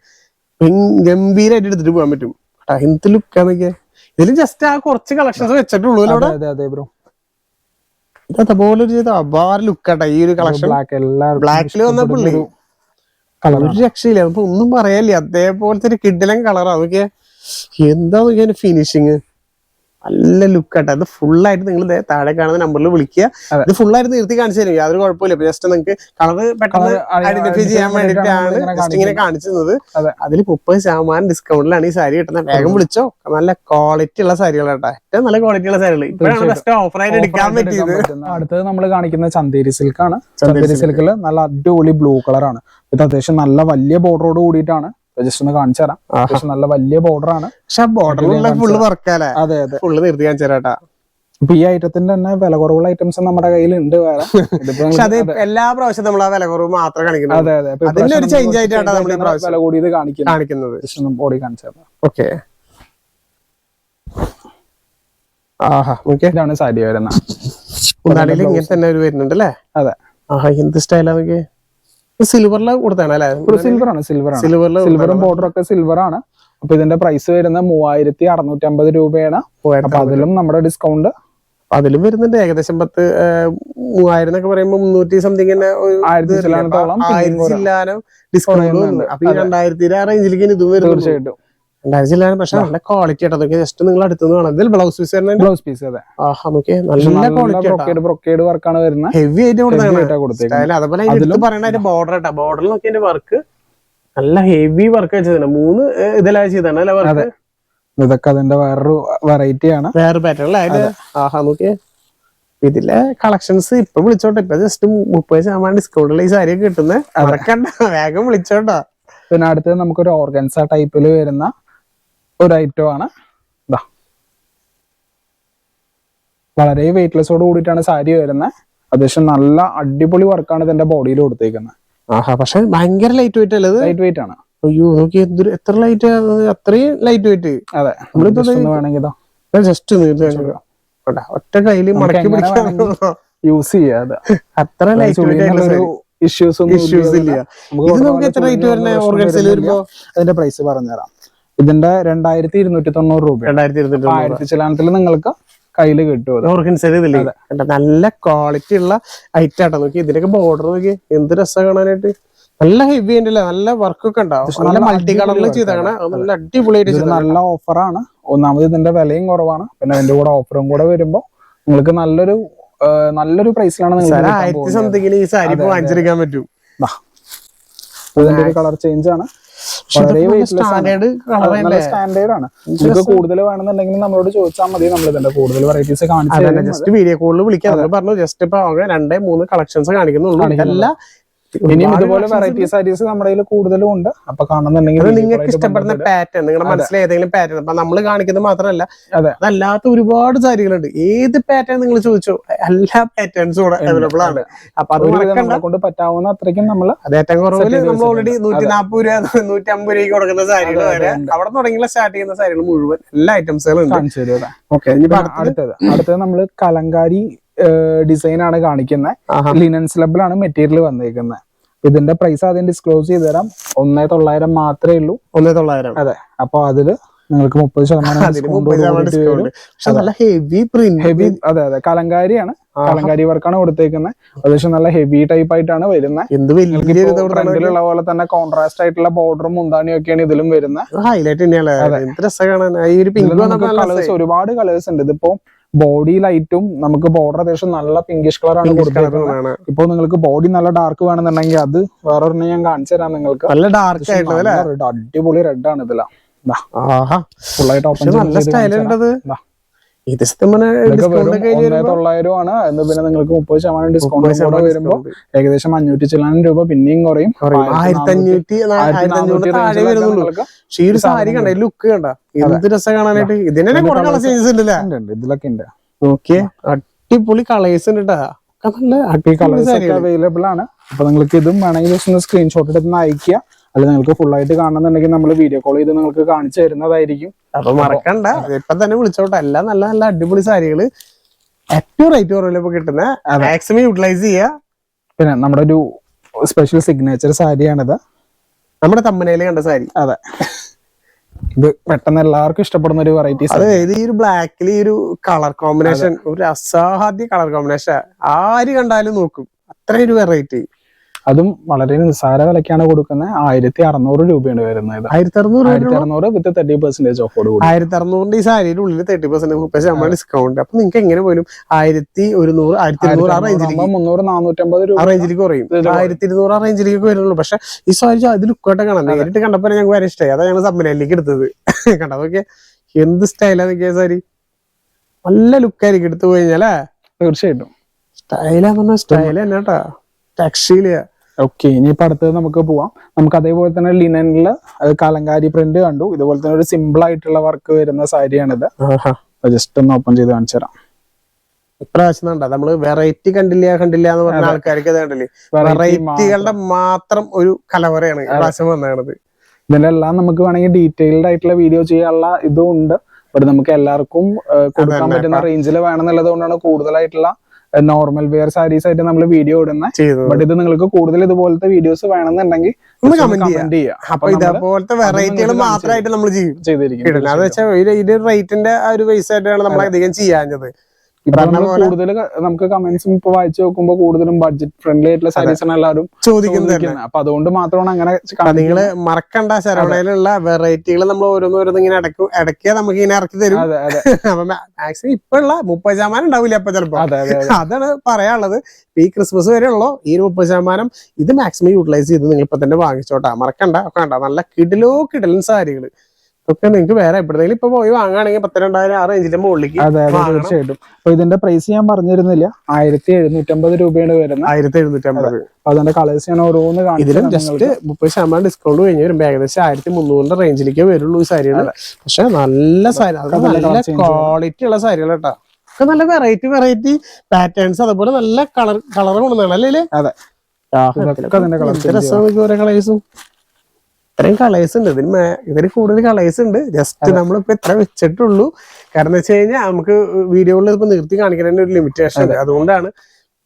ഗംഭീരമായിട്ട് എടുത്തിട്ട് പോകാൻ പറ്റും. എന്ത് ലുക്കാന്നൊക്കെ ഇതിൽ ജസ്റ്റ് ആ കുറച്ച് കളക്ഷൻസ് വെച്ചിട്ടുള്ളൂ അതെ അവിടെ? അതെ അതെ ബ്രോ അതുപോലെ ഒരു ചെയ്ത അപാര ലുക്കാട്ടാ ഈ ഒരു കളക്ഷൻ ബ്ലാക്കിൽ വന്ന പുള്ളി. കളർ ഒരു രക്ഷയില്ല. അപ്പൊ ഒന്നും പറയാനില്ല അതേപോലത്തെ ഒരു കിഡിലൻ കളർ അതൊക്കെ എന്താ ഫിനിഷിങ് നല്ല ലുക്കാട്ടെ അത് ഫുള്ളായിട്ട് നിങ്ങൾ താഴെ കാണുന്ന നമ്പറിൽ വിളിക്കുക. അതെ. ഇത് ഫുള്ളായിട്ട് ആയിട്ട് നിർത്തി കാണിച്ചു തരും. യാതൊരു കുഴപ്പമില്ല ജസ്റ്റ് നിങ്ങൾക്ക് കളർ പെട്ടെന്ന് ഐഡന്റിഫൈ ചെയ്യാൻ വേണ്ടിയിട്ടാണ് ജസ്റ്റ് ഇങ്ങനെ കാണിച്ചത് അതെ. അതിൽ മുപ്പത് ശതമാനം ഡിസ്കൗണ്ടിലാണ് ഈ സാരി കിട്ടുന്നത്. വേഗം വിളിച്ചോ. നല്ല ക്വാളിറ്റി ഉള്ള സാരികളാട്ടോ ഏറ്റവും നല്ല ക്വാളിറ്റി ഉള്ള സാരികൾ ഇപ്പോഴാണ് ബെസ്റ്റ് ഓഫർ ആയിട്ട് എടുക്കാൻ പറ്റിയത്. അടുത്തത് നമ്മൾ കാണിക്കുന്ന ചന്തേരി സിൽക്കാണ് ചന്തേരി സിൽക്കിൽ നല്ല അടിപൊളി ബ്ലൂ കളർ ആണ്. ഇത് അത്യാവശ്യം നല്ല വലിയ ബോർഡറോട് കൂടിയിട്ടാണ് ജസ്റ്റ് ഒന്ന് കാണിച്ചു തരാം. പക്ഷെ നല്ല വലിയ ബോർഡർ ആണ്. പക്ഷെ ആ ബോർഡറിലുള്ള ഫുള്ള് വർക്കാലേ അതെ അതെ. ഫുള്ള് നിർത്തി കാണിച്ചു തരാട്ടാ ഇപ്പൊ ഈ ഐറ്റത്തിന്റെ തന്നെ വില കുറവുള്ള ഐറ്റംസ് നമ്മുടെ കയ്യിൽ ഉണ്ട് വേറെ പക്ഷെ അത് എല്ലാ പ്രാവശ്യം നമ്മൾ ആ വില കുറവ് മാത്രം കാണിക്കുന്നത് അതെ അതെ. ഒരു ചേഞ്ച് ആയിട്ടാണ് നമ്മൾ ഈ പ്രാവശ്യം വില കൂടിയത് കാണിക്കുന്നത്. കാണിക്കുന്നത്. ജസ്റ്റ് ഒന്ന് ബോഡി കാണിച്ചു തരാം. ഓക്കെ ആഹാ ഇതാണ് സാരി വരുന്നത്. ഇങ്ങനെ തന്നെ ഒരു വരുന്നുണ്ട് അല്ലേ? അതെ. ആഹാ എന്ത് സ്റ്റൈലാ നോക്കി സിൽവറിലെ കൊടുത്താണ് അല്ലേ? ഒരു സിൽവർ ആണ് സിൽവർ ആണ് സിൽവറിൽ സിൽവറും ബോർഡറും ഒക്കെ സിൽവർ ആണ് അപ്പൊ ഇതിന്റെ പ്രൈസ് വരുന്നത് മൂവായിരത്തി അറുന്നൂറ്റി അമ്പത് രൂപയാണ് അപ്പൊ അതിലും നമ്മുടെ ഡിസ്കൗണ്ട് അതിലും വരുന്നുണ്ട്. ഏകദേശം പത്ത് മൂവായിരം എന്നൊക്കെ പറയുമ്പോ മുന്നൂറ്റി സംതിങ് തന്നെ ആയിരത്തി? ചില്ലാനത്തോളം ഡിസ്കൗണ്ട്. അപ്പൊ ഈ രണ്ടായിരത്തി ആ റേഞ്ചിലേക്ക് ഇതും വരും തീർച്ചയായിട്ടും. രണ്ടായിരത്തി ചില്ലാനം പക്ഷെ നല്ല ക്വാളിറ്റി ആട്ടോ. അതൊക്കെ ജസ്റ്റ് നിങ്ങൾ അടുത്തുനിന്ന് കാണാം. ഇതിൽ ബ്ലൗസ് പീസ് തന്നെ ബ്ലൗസ് പീസ് അതെ. ആഹാ നല്ല ക്വാളിറ്റി ബ്രൊക്കേഡ് വർക്കാണ് വരുന്നത്. ഹെവി ആയിട്ട് കൊടുത്തേക്കുന്നത്. അതുപോലെ ബോർഡർ ബോർഡറിൽ നോക്കി വർക്ക് നല്ല ഹെവി വർക്ക് മൂന്ന് ഇതെല്ലാം ഇതിലായി ചെയ്താണ് അല്ലെ വർക്ക് ഇതൊക്കെ അതിന്റെ വേറൊരു വെറൈറ്റി ആണ്. വേറെ പാറ്റേൺ അല്ലേ ആഹാ നോക്കിയേ. ഇതിലെ കളക്ഷൻസ് ഇപ്പൊ വിളിച്ചോട്ടെ. ഇപ്പൊ ജസ്റ്റ് മുപ്പത് ശതമാനം ഡിസ്കൗണ്ടിൽ ഈ സാരി കിട്ടുന്നത് അതൊക്കെ വേഗം വിളിച്ചോട്ടോ. പിന്നെ അടുത്തത് നമുക്കൊരു ഓർഗൻസ ടൈപ്പിൽ വരുന്ന ഒരു ഐറ്റം ആണ്. ഇതാ വളരെ വെയിറ്റ്ലെസ്സോട് കൂടിയിട്ടാണ് സാരി വരുന്നത്. അത്യാവശ്യം നല്ല അടിപൊളി വർക്കാണ് ഇതിന്റെ ബോഡിയിൽ കൊടുത്തേക്കുന്നത്. ആഹാ പക്ഷെ ഭയങ്കര ലൈറ്റ് വെയിറ്റ് അല്ലേ ലൈറ്റ് വെയിറ്റ് ആണ്. അയ്യോ നോക്കി എന്തൊരു എത്ര ലൈറ്റ് അത്രയും ലൈറ്റ് വെയിറ്റ് അതെ. നമ്മളിപ്പോ വേണമെങ്കിൽ ജസ്റ്റ് ഒറ്റ കയ്യിൽ മടക്കി പിടിക്കാൻ യൂസ് ചെയ്യാം അത്. അത്ര ലൈറ്റ് വെയിറ്റ് ഇഷ്യൂസ് ഒന്നും ഇഷ്യൂസ് ഇല്ല. നമുക്ക് ഇത് നമുക്ക് എത്ര റേറ്റ് വരുന്ന ഓർഗൻസിൽ. വരുമ്പോ അതിന്റെ പ്രൈസ് പറഞ്ഞുതരാം. ഇതിന്റെ രണ്ടായിരത്തി ഇരുന്നൂറ്റി തൊണ്ണൂറ് രൂപ. രണ്ടായിരത്തി ഇരുന്നൂറ്റി ആയിരത്തി ചിലാനത്തിൽ നിങ്ങൾക്ക് കയ്യിൽ കിട്ടും നല്ല ക്വാളിറ്റി ഉള്ള ഐറ്റം ആട്ടോ. നോക്കി ഇതിനൊക്കെ ബോർഡർ നോക്കി. എന്ത് രസം കാണാനായിട്ട്. നല്ല ഹെവി ആയിട്ട് നല്ല വർക്കൊക്കെ ഉണ്ടാവും. നല്ല മൾട്ടി കളറിൽ ചെയ്താണ് നല്ല അടിപൊളിയായിട്ട് നല്ല ഓഫറാണ് ഒന്നാമത് ഇതിന്റെ വിലയും കുറവാണ്. പിന്നെ അതിന്റെ കൂടെ ഓഫറും കൂടെ വരുമ്പോ നിങ്ങൾക്ക് നല്ലൊരു നല്ലൊരു പ്രൈസിലാണ് നിങ്ങൾക്ക് ആയിരത്തി സംതിങ്ങിന് ഈ സാരി വാങ്ങിച്ചിരിക്കാൻ പറ്റും. ഇതിന്റെ ഒരു കളർ ചേഞ്ച് ആണ്. സ്റ്റാൻഡേർഡ് ആണ്. നിങ്ങൾക്ക് കൂടുതൽ വേണമെന്നുണ്ടെങ്കിൽ നമ്മളോട് ചോദിച്ചാൽ മതി നമ്മൾ ഇതിന്റെ കൂടുതൽ വെറൈറ്റീസ് കാണിച്ചു ജസ്റ്റ് വീഡിയോ കോളിൽ വിളിക്കാം. പറഞ്ഞു ജസ്റ്റ് ഇപ്പൊ രണ്ടേ മൂന്ന് കളക്ഷൻസ് കാണിക്കുന്നുള്ളൂ. എല്ലാ ഇനിയും ഇതുപോലെ വെറൈറ്റി സാരീസ് നമ്മുടെ കയ്യിൽ കൂടുതലും ഉണ്ട് അപ്പൊ കാണുന്നുണ്ടെങ്കിൽ നിങ്ങൾക്ക് ഇഷ്ടപ്പെടുന്ന പാറ്റേൺ നിങ്ങളുടെ മനസ്സിൽ ഏതെങ്കിലും പാറ്റേൺ അപ്പൊ നമ്മൾ കാണിക്കുന്നത് മാത്രമല്ല അതെ. അതല്ലാത്ത ഒരുപാട് സാരികളുണ്ട് ഏത് പാറ്റേൺ നിങ്ങൾ ചോദിച്ചോ എല്ലാ പാറ്റേൺസും കൂടെ അവൈലബിൾ ആണ്. അപ്പൊ അത് കൊണ്ട് പറ്റാവുന്ന അത്രയ്ക്കും നമ്മൾ ഏറ്റവും കുറവ് നമ്മൾ ഓൾറെഡി. നൂറ്റി നാൽപ്പത് രൂപ നൂറ്റി അമ്പത് രൂപയ്ക്ക് കൊടുക്കുന്ന സാരികൾ വരെ. അവിടെ തുടങ്ങിയുള്ള സ്റ്റാർട്ട് ചെയ്യുന്ന സാരികൾ മുഴുവൻ എല്ലാ ഐറ്റംസുകളും ഉണ്ട്. ഓക്കെ അടുത്തത്. അടുത്തത് അടുത്തത് നമ്മൾ കലങ്കാരി ഡിസൈൻ ആണ് കാണിക്കുന്നത്. ലിനൻ സ്ലബിലാണ് മെറ്റീരിയൽ വന്നിരിക്കുന്നത് ഇതിന്റെ പ്രൈസ് ആദ്യം ഡിസ്ക്ലോസ് ചെയ്ത് തരാം. ഒന്നേ തൊള്ളായിരം മാത്രമേ ഉള്ളൂ. ഒന്നേ തൊള്ളായിരം. അതെ. അപ്പൊ അതിൽ നിങ്ങൾക്ക് മുപ്പത് ശതമാനം ഹെവി പ്രിന്റ് ഹെവി അതെ. അതെ കലങ്കാരിയാണ്. കലങ്കാരി വർക്കാണ് കൊടുത്തേക്കുന്നത് അത്യാവശ്യം നല്ല ഹെവി ടൈപ്പ് ആയിട്ടാണ് വരുന്നത് ഫ്രണ്ടിലുള്ള പോലെ തന്നെ കോൺട്രാസ്റ്റ് ആയിട്ടുള്ള ബോർഡറും മുന്താണിയും ഒക്കെയാണ് ഇതിലും വരുന്നത് ഹൈലൈറ്റ് തന്നെയാണ് ഒരുപാട് കളേഴ്സ് ഉണ്ട്. ഇതിപ്പോ ബോഡി ലൈറ്റും നമുക്ക് ബോർഡർ അത്യാവശ്യം നല്ല പിങ്കിഷ് കളറാണ് കൊടുത്തേക്കുന്നത്. കളറാണ് ഇപ്പൊ നിങ്ങൾക്ക് ബോഡി നല്ല ഡാർക്ക് വേണമെന്നുണ്ടെങ്കിൽ അത് വേറെ ഒരെണ്ണം ഞാൻ കാണിച്ചു തരാം നിങ്ങൾക്ക്. നല്ല ഡാർക്ക് ആയിട്ടുള്ള അടിപൊളി റെഡ് ആണ് ഇതിലാ. ആഹാ. ഫുൾ ആയിട്ട് പക്ഷെ ഓപ്പൺ നല്ല സ്റ്റൈൽ ഉണ്ടത് ദാ. ഇത് സത്യം എന്ന് പിന്നെ നിങ്ങൾക്ക് മുപ്പത് ശതമാനം ഡിസ്കൗണ്ട് കൂടെ വരുമ്പോൾ ഏകദേശം അഞ്ഞൂറ്റി ചില്ലാനും രൂപ പിന്നെയും കുറയും. ആയിരത്തി അഞ്ഞൂറ്റി ആയിരത്തി അഞ്ഞൂറ് താഴെ വരുന്നുള്ളൂ. പക്ഷെ ഈ ഒരു സാരി കണ്ട ലുക്ക് കണ്ട? എന്ത് രസം കാണാനായിട്ട്? ഇതിനെ കുറെ കളർ ചേഞ്ചസ് ഉണ്ടല്ലേ ഇതിലൊക്കെ ഉണ്ട്. അടിപൊളി കളേഴ്സ് ഉണ്ട് നല്ല അടിപൊളി കളേഴ്സ് അവൈലബിൾ ആണ്. അപ്പൊ നിങ്ങൾക്ക് ഇതും വേണമെങ്കിൽ സ്ക്രീൻഷോട്ട് എടുത്ത് അയക്കുക അല്ലെങ്കിൽ നിങ്ങൾക്ക് ഫുൾ ആയിട്ട് കാണണമെന്നുണ്ടെങ്കിൽ നമ്മൾ വീഡിയോ കോൾ ചെയ്ത് നിങ്ങൾക്ക് കാണിച്ചു തരുന്നതായിരിക്കും. അപ്പൊ മറക്കണ്ട. ഇപ്പൊ തന്നെ വിളിച്ചോട്ടെ. എല്ലാം നല്ല നല്ല അടിപൊളി സാരികൾ. ഏറ്റവും റേറ്റ് കുറവില്ല ഇപ്പൊ കിട്ടുന്ന. മാക്സിമം യൂട്ടിലൈസ് ചെയ്യുക പിന്നെ നമ്മുടെ ഒരു സ്പെഷ്യൽ സിഗ്നേച്ചർ സാരിയാണിത്. നമ്മുടെ തമ്മനയിൽ കണ്ട സാരി. അതെ. ഇത് പെട്ടെന്ന് എല്ലാവർക്കും ഇഷ്ടപ്പെടുന്ന ഒരു വെറൈറ്റി അതെ ഇത് ഈ ഒരു ബ്ലാക്കിൽ ഈ ഒരു കളർ കോമ്പിനേഷൻ ഒരു അസാധ്യ കളർ കോമ്പിനേഷൻ ആര് കണ്ടാലും നോക്കും. അത്രയും ഒരു വെറൈറ്റി അതും വളരെ നിസ്സാര വിലക്കാണ് കൊടുക്കുന്നത്. ആയിരത്തി അറുന്നൂറ് രൂപയാണ് വരുന്നത്. ആയിരത്തി അറുന്നൂറ് ആയിരത്തി അറുന്നൂറ് വിത്ത് തേർട്ടി പെർസെന്റേജ് ഓഫോട് കൂടി. ആയിരത്തി അറുന്നൂറിന്റെ ഈ സാരിയുടെ ഉള്ളിൽ തേർട്ടി പെർസെന്റ് മുപ്പത് ശതമാനം ഡിസ്കൗണ്ട് അപ്പൊ നിങ്ങൾക്ക് എങ്ങനെ പോലും ആയിരത്തി ഒരുന്നൂറ് ആയിരത്തി ഇരുന്നൂറ് ആ റേഞ്ചിലേക്ക് മുന്നൂറ് നാനൂറ്റമ്പത് ആ രൂപ റേഞ്ചിലേക്ക് കുറയും. ആയിരത്തി ഇരുന്നൂറ് ആ റേഞ്ചിലേക്ക് വരുന്നുള്ളൂ. പക്ഷെ ഈ സാരി അത് ലുക്കോട്ടെ കാണാൻ നേരിട്ട് കണ്ടപ്പോ ഞങ്ങൾക്ക് വരെ ഇഷ്ടമായി അതാണ് ഞങ്ങൾ സമ്മനയിലേക്ക് എടുത്തത്. കണ്ടോ? നോക്കിയേ. എന്ത് സ്റ്റൈലാണ് നിൽക്കിയ സാരി? നല്ല ലുക്കായിരിക്കും എടുത്തു കഴിഞ്ഞാലേ തീർച്ചയായിട്ടും. സ്റ്റൈലാ പറഞ്ഞ സ്റ്റൈൽ തന്നെ കേട്ടാ ഓക്കെ ഇനിയിപ്പോ അടുത്തത് നമുക്ക് പോവാം. നമുക്ക് അതേപോലെ തന്നെ ലിനനിൽ കലങ്കാരി പ്രിന്റ് കണ്ടു. ഇതുപോലെ തന്നെ ഒരു സിമ്പിൾ ആയിട്ടുള്ള വർക്ക് വരുന്ന സാരിയാണിത്. ജസ്റ്റ് ഒന്ന് ഓപ്പൺ ചെയ്ത് കാണിച്ചു തരാം. ഇപ്രാവശ്യം നമ്മൾ വെറൈറ്റി കണ്ടില്ല കണ്ടില്ല എന്ന് പറഞ്ഞ ആൾക്കാർക്ക് കണ്ടില്ലേ? വെറൈറ്റികളുടെ മാത്രം. ഒരു കലവറയാണ് ഇപ്രാവശ്യം വന്നത് ഇതിന്റെ എല്ലാം നമുക്ക് വേണമെങ്കിൽ ഡീറ്റെയിൽഡ് ആയിട്ടുള്ള വീഡിയോ ചെയ്യാനുള്ള ഇതും ഉണ്ട്. ബട്ട് നമുക്ക് എല്ലാവർക്കും കൊടുക്കാൻ പറ്റുന്ന പറ്റുന്ന റേഞ്ചിൽ വേണമെന്നുള്ളത് കൊണ്ടാണ് കൂടുതലായിട്ടുള്ള നോർമൽ വെയർ സാരീസ് ആയിട്ട് നമ്മൾ വീഡിയോ ചെയ്തത്. ബട്ട് ഇത് നിങ്ങൾക്ക് കൂടുതൽ ഇതുപോലത്തെ വീഡിയോസ് വേണമെന്നുണ്ടെങ്കിൽ. കമന്റ് ചെയ്യാം. അപ്പൊ ഇതേപോലത്തെ വെറൈറ്റികൾ കാണിച്ചു മാത്രമായിട്ട് നമ്മൾ ചെയ്യും. ചെയ്തിരിക്കും. ഇത് റേറ്റിന്റെ ആ ഒരു പൈസ ആയിട്ടാണ് നമ്മൾ അധികം ചെയ്യാഞ്ഞത്. കൂടുതൽ നമുക്ക് കമന്റ്സും ഇപ്പൊ വായിച്ചു നോക്കുമ്പോൾ കൂടുതലും ബഡ്ജറ്റ് ഫ്രണ്ട്ലി ആയിട്ടുള്ള സാരീസ് ആണ് എല്ലാവരും ചോദിക്കുന്നത് അപ്പൊ അതുകൊണ്ട് മാത്രമാണ് അങ്ങനെ നിങ്ങൾ നിങ്ങൾ മറക്കണ്ട ശരവണയിലുള്ള വെറൈറ്റികൾ നമ്മൾ ഓരോന്ന് ഓരോന്ന് ഇങ്ങനെ ഇടക്കും ഇടയ്ക്ക് നമുക്ക് ഇങ്ങനെ ഇറക്കി തരും. അപ്പൊ മാക്സിമം ഇപ്പൊ ഉള്ള മുപ്പത് ശതമാനം ഉണ്ടാവില്ല അപ്പൊ ചിലപ്പോ. അതെ അതെ അതാണ് പറയാനുള്ളത്. ഈ ക്രിസ്മസ് വരെ ഉള്ളോ ഈ ഒരു മുപ്പത് ശതമാനം ഇത് മാക്സിമം യൂട്ടിലൈസ് ചെയ്ത് നിങ്ങൾ ഇപ്പൊ തന്നെ വാങ്ങിച്ചോട്ടാ. മറക്കണ്ട ഒക്കെ കണ്ട. നല്ല കിടിലോ കിടലൻ സാരികൾ. ഒക്കെ നിങ്ങൾക്ക് വേറെ എവിടെയെങ്കിലും ഇപ്പൊ പോയി വാങ്ങുകയാണെങ്കിൽ പത്ത് രണ്ടായിരം ആ റേഞ്ചിന്റെ മുകളിലേക്ക് അതെ അതെ. തീർച്ചയായിട്ടും. അപ്പൊ ഇതിന്റെ പ്രൈസ് ഞാൻ പറഞ്ഞിരുന്നില്ല. ആയിരത്തി എഴുന്നൂറ്റമ്പത് രൂപയാണ് വരുന്നത്. ആയിരത്തി എഴുന്നൂറ്റമ്പത്. അപ്പൊ അതിന്റെ കളേഴ്സ് ഞാൻ ഓരോന്ന് ഇതിലും ജസ്റ്റ് മുപ്പത് ശതമാനം ഡിസ്കൗണ്ട് കഴിഞ്ഞ് വരുമ്പോ ഏകദേശം ആയിരത്തി മുന്നൂറിന്റെ റേഞ്ചിലേക്ക് വരുള്ളൂ ഈ സാരികൾ പക്ഷെ നല്ല സാരി നല്ല ക്വാളിറ്റി ഉള്ള സാരികൾ കേട്ടോ. ഒക്കെ നല്ല വെറൈറ്റി വെറൈറ്റി പാറ്റേൺസ് അതുപോലെ നല്ല കളർ കളർ കൊണ്ടുവന്നാണ് അല്ലേ അതെ. രസം കളേഴ്സും ഇത്രയും കളേഴ്സ് ഉണ്ട്. ഇതിന് ഇതിന് കൂടുതൽ കളേഴ്സ് ഉണ്ട്. ജസ്റ്റ് നമ്മളിപ്പോ ഇത്ര വെച്ചിട്ടുള്ളൂ. കാരണം എന്ന് വെച്ച് കഴിഞ്ഞാൽ നമുക്ക് വീഡിയോകളിൽ ഇപ്പൊ നിർത്തി കാണിക്കുന്നതിന്റെ ഒരു ലിമിറ്റേഷൻ ഉണ്ട്. അതുകൊണ്ടാണ്.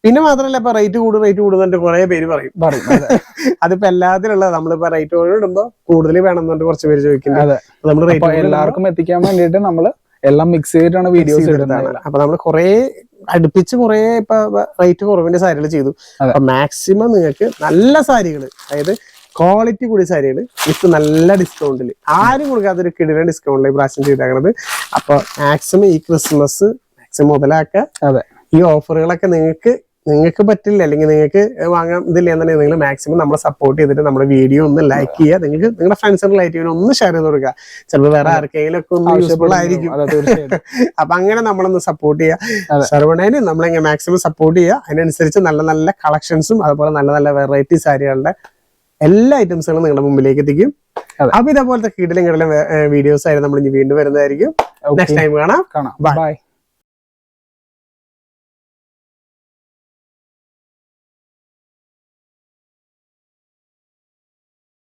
പിന്നെ മാത്രമല്ല ഇപ്പൊ റേറ്റ് കൂടും റേറ്റ് കൂടുന്നുണ്ട് കുറെ പേര് പറയും. പറയും. അതെ. അതിപ്പോ എല്ലാത്തിലുള്ള നമ്മളിപ്പോ റേറ്റ് ഇടുമ്പോ കൂടുതൽ വേണമെന്നുണ്ട് കുറച്ച് പേര് ചോദിക്കുന്നത് നമ്മൾ റേറ്റ് എല്ലാവർക്കും എത്തിക്കാൻ വേണ്ടിയിട്ട് നമ്മൾ എല്ലാം മിക്സ് ചെയ്തിട്ടാണ് വീഡിയോസ് ഇടുന്നത് അപ്പൊ നമ്മൾ കുറെ അടുപ്പിച്ച് കുറെ ഇപ്പൊ റേറ്റ് കുറവിന്റെ സാരികൾ ചെയ്തു. അപ്പൊ മാക്സിമം നിങ്ങൾക്ക് നല്ല സാരികൾ അതായത് ക്വാളിറ്റി കൂടിയ സാരികൾ വിത്ത് നല്ല ഡിസ്കൗണ്ടിൽ ആരും കൊടുക്കാത്തൊരു കിടിലൻ ഡിസ്കൗണ്ടിൽ പ്രാവശ്യം ചെയ്തേക്കണത്. അപ്പൊ മാക്സിമം ഈ ക്രിസ്മസ് മാക്സിമം മുതലാക്കുക അതെ. ഈ ഓഫറുകളൊക്കെ നിങ്ങൾക്ക് നിങ്ങൾക്ക് പറ്റില്ല അല്ലെങ്കിൽ നിങ്ങൾക്ക് വാങ്ങാൻ ഇതില്ല എന്നുണ്ടെങ്കിൽ നിങ്ങൾ മാക്സിമം നമ്മളെ സപ്പോർട്ട് ചെയ്തിട്ട് നമ്മുടെ വീഡിയോ ഒന്ന് ലൈക്ക് ചെയ്യുക. നിങ്ങൾക്ക് നിങ്ങളുടെ ഫ്രണ്ട്സിന് ലൈക്ക് ചെയ്യുന്ന ഒന്ന് ഷെയർ ചെയ്ത് കൊടുക്കുക. ചിലപ്പോൾ വേറെ ആർക്കെങ്കിലും ഒക്കെ ഒന്ന് യൂസ്ഫുൾ ആയിരിക്കും. അപ്പൊ അങ്ങനെ നമ്മളൊന്ന് സപ്പോർട്ട്. ചെയ്യുക. സർവണേന് നമ്മളെങ്ങനെ മാക്സിമം സപ്പോർട്ട് ചെയ്യുക അതിനനുസരിച്ച് നല്ല നല്ല കളക്ഷൻസും അതുപോലെ നല്ല നല്ല വെറൈറ്റി സാരികളുടെ എല്ലാ ഐറ്റംസുകളും നിങ്ങളുടെ മുമ്പിലേക്ക് എത്തിക്കും. അപ്പൊ ഇതേപോലത്തെ കിടലും കിടലും വീഡിയോസ് ആയിരുന്നു. നമ്മൾ ഇനി വീണ്ടും വരുന്നതായിരിക്കും. നെക്സ്റ്റ് ടൈം കാണാം. കാണാം. ബൈ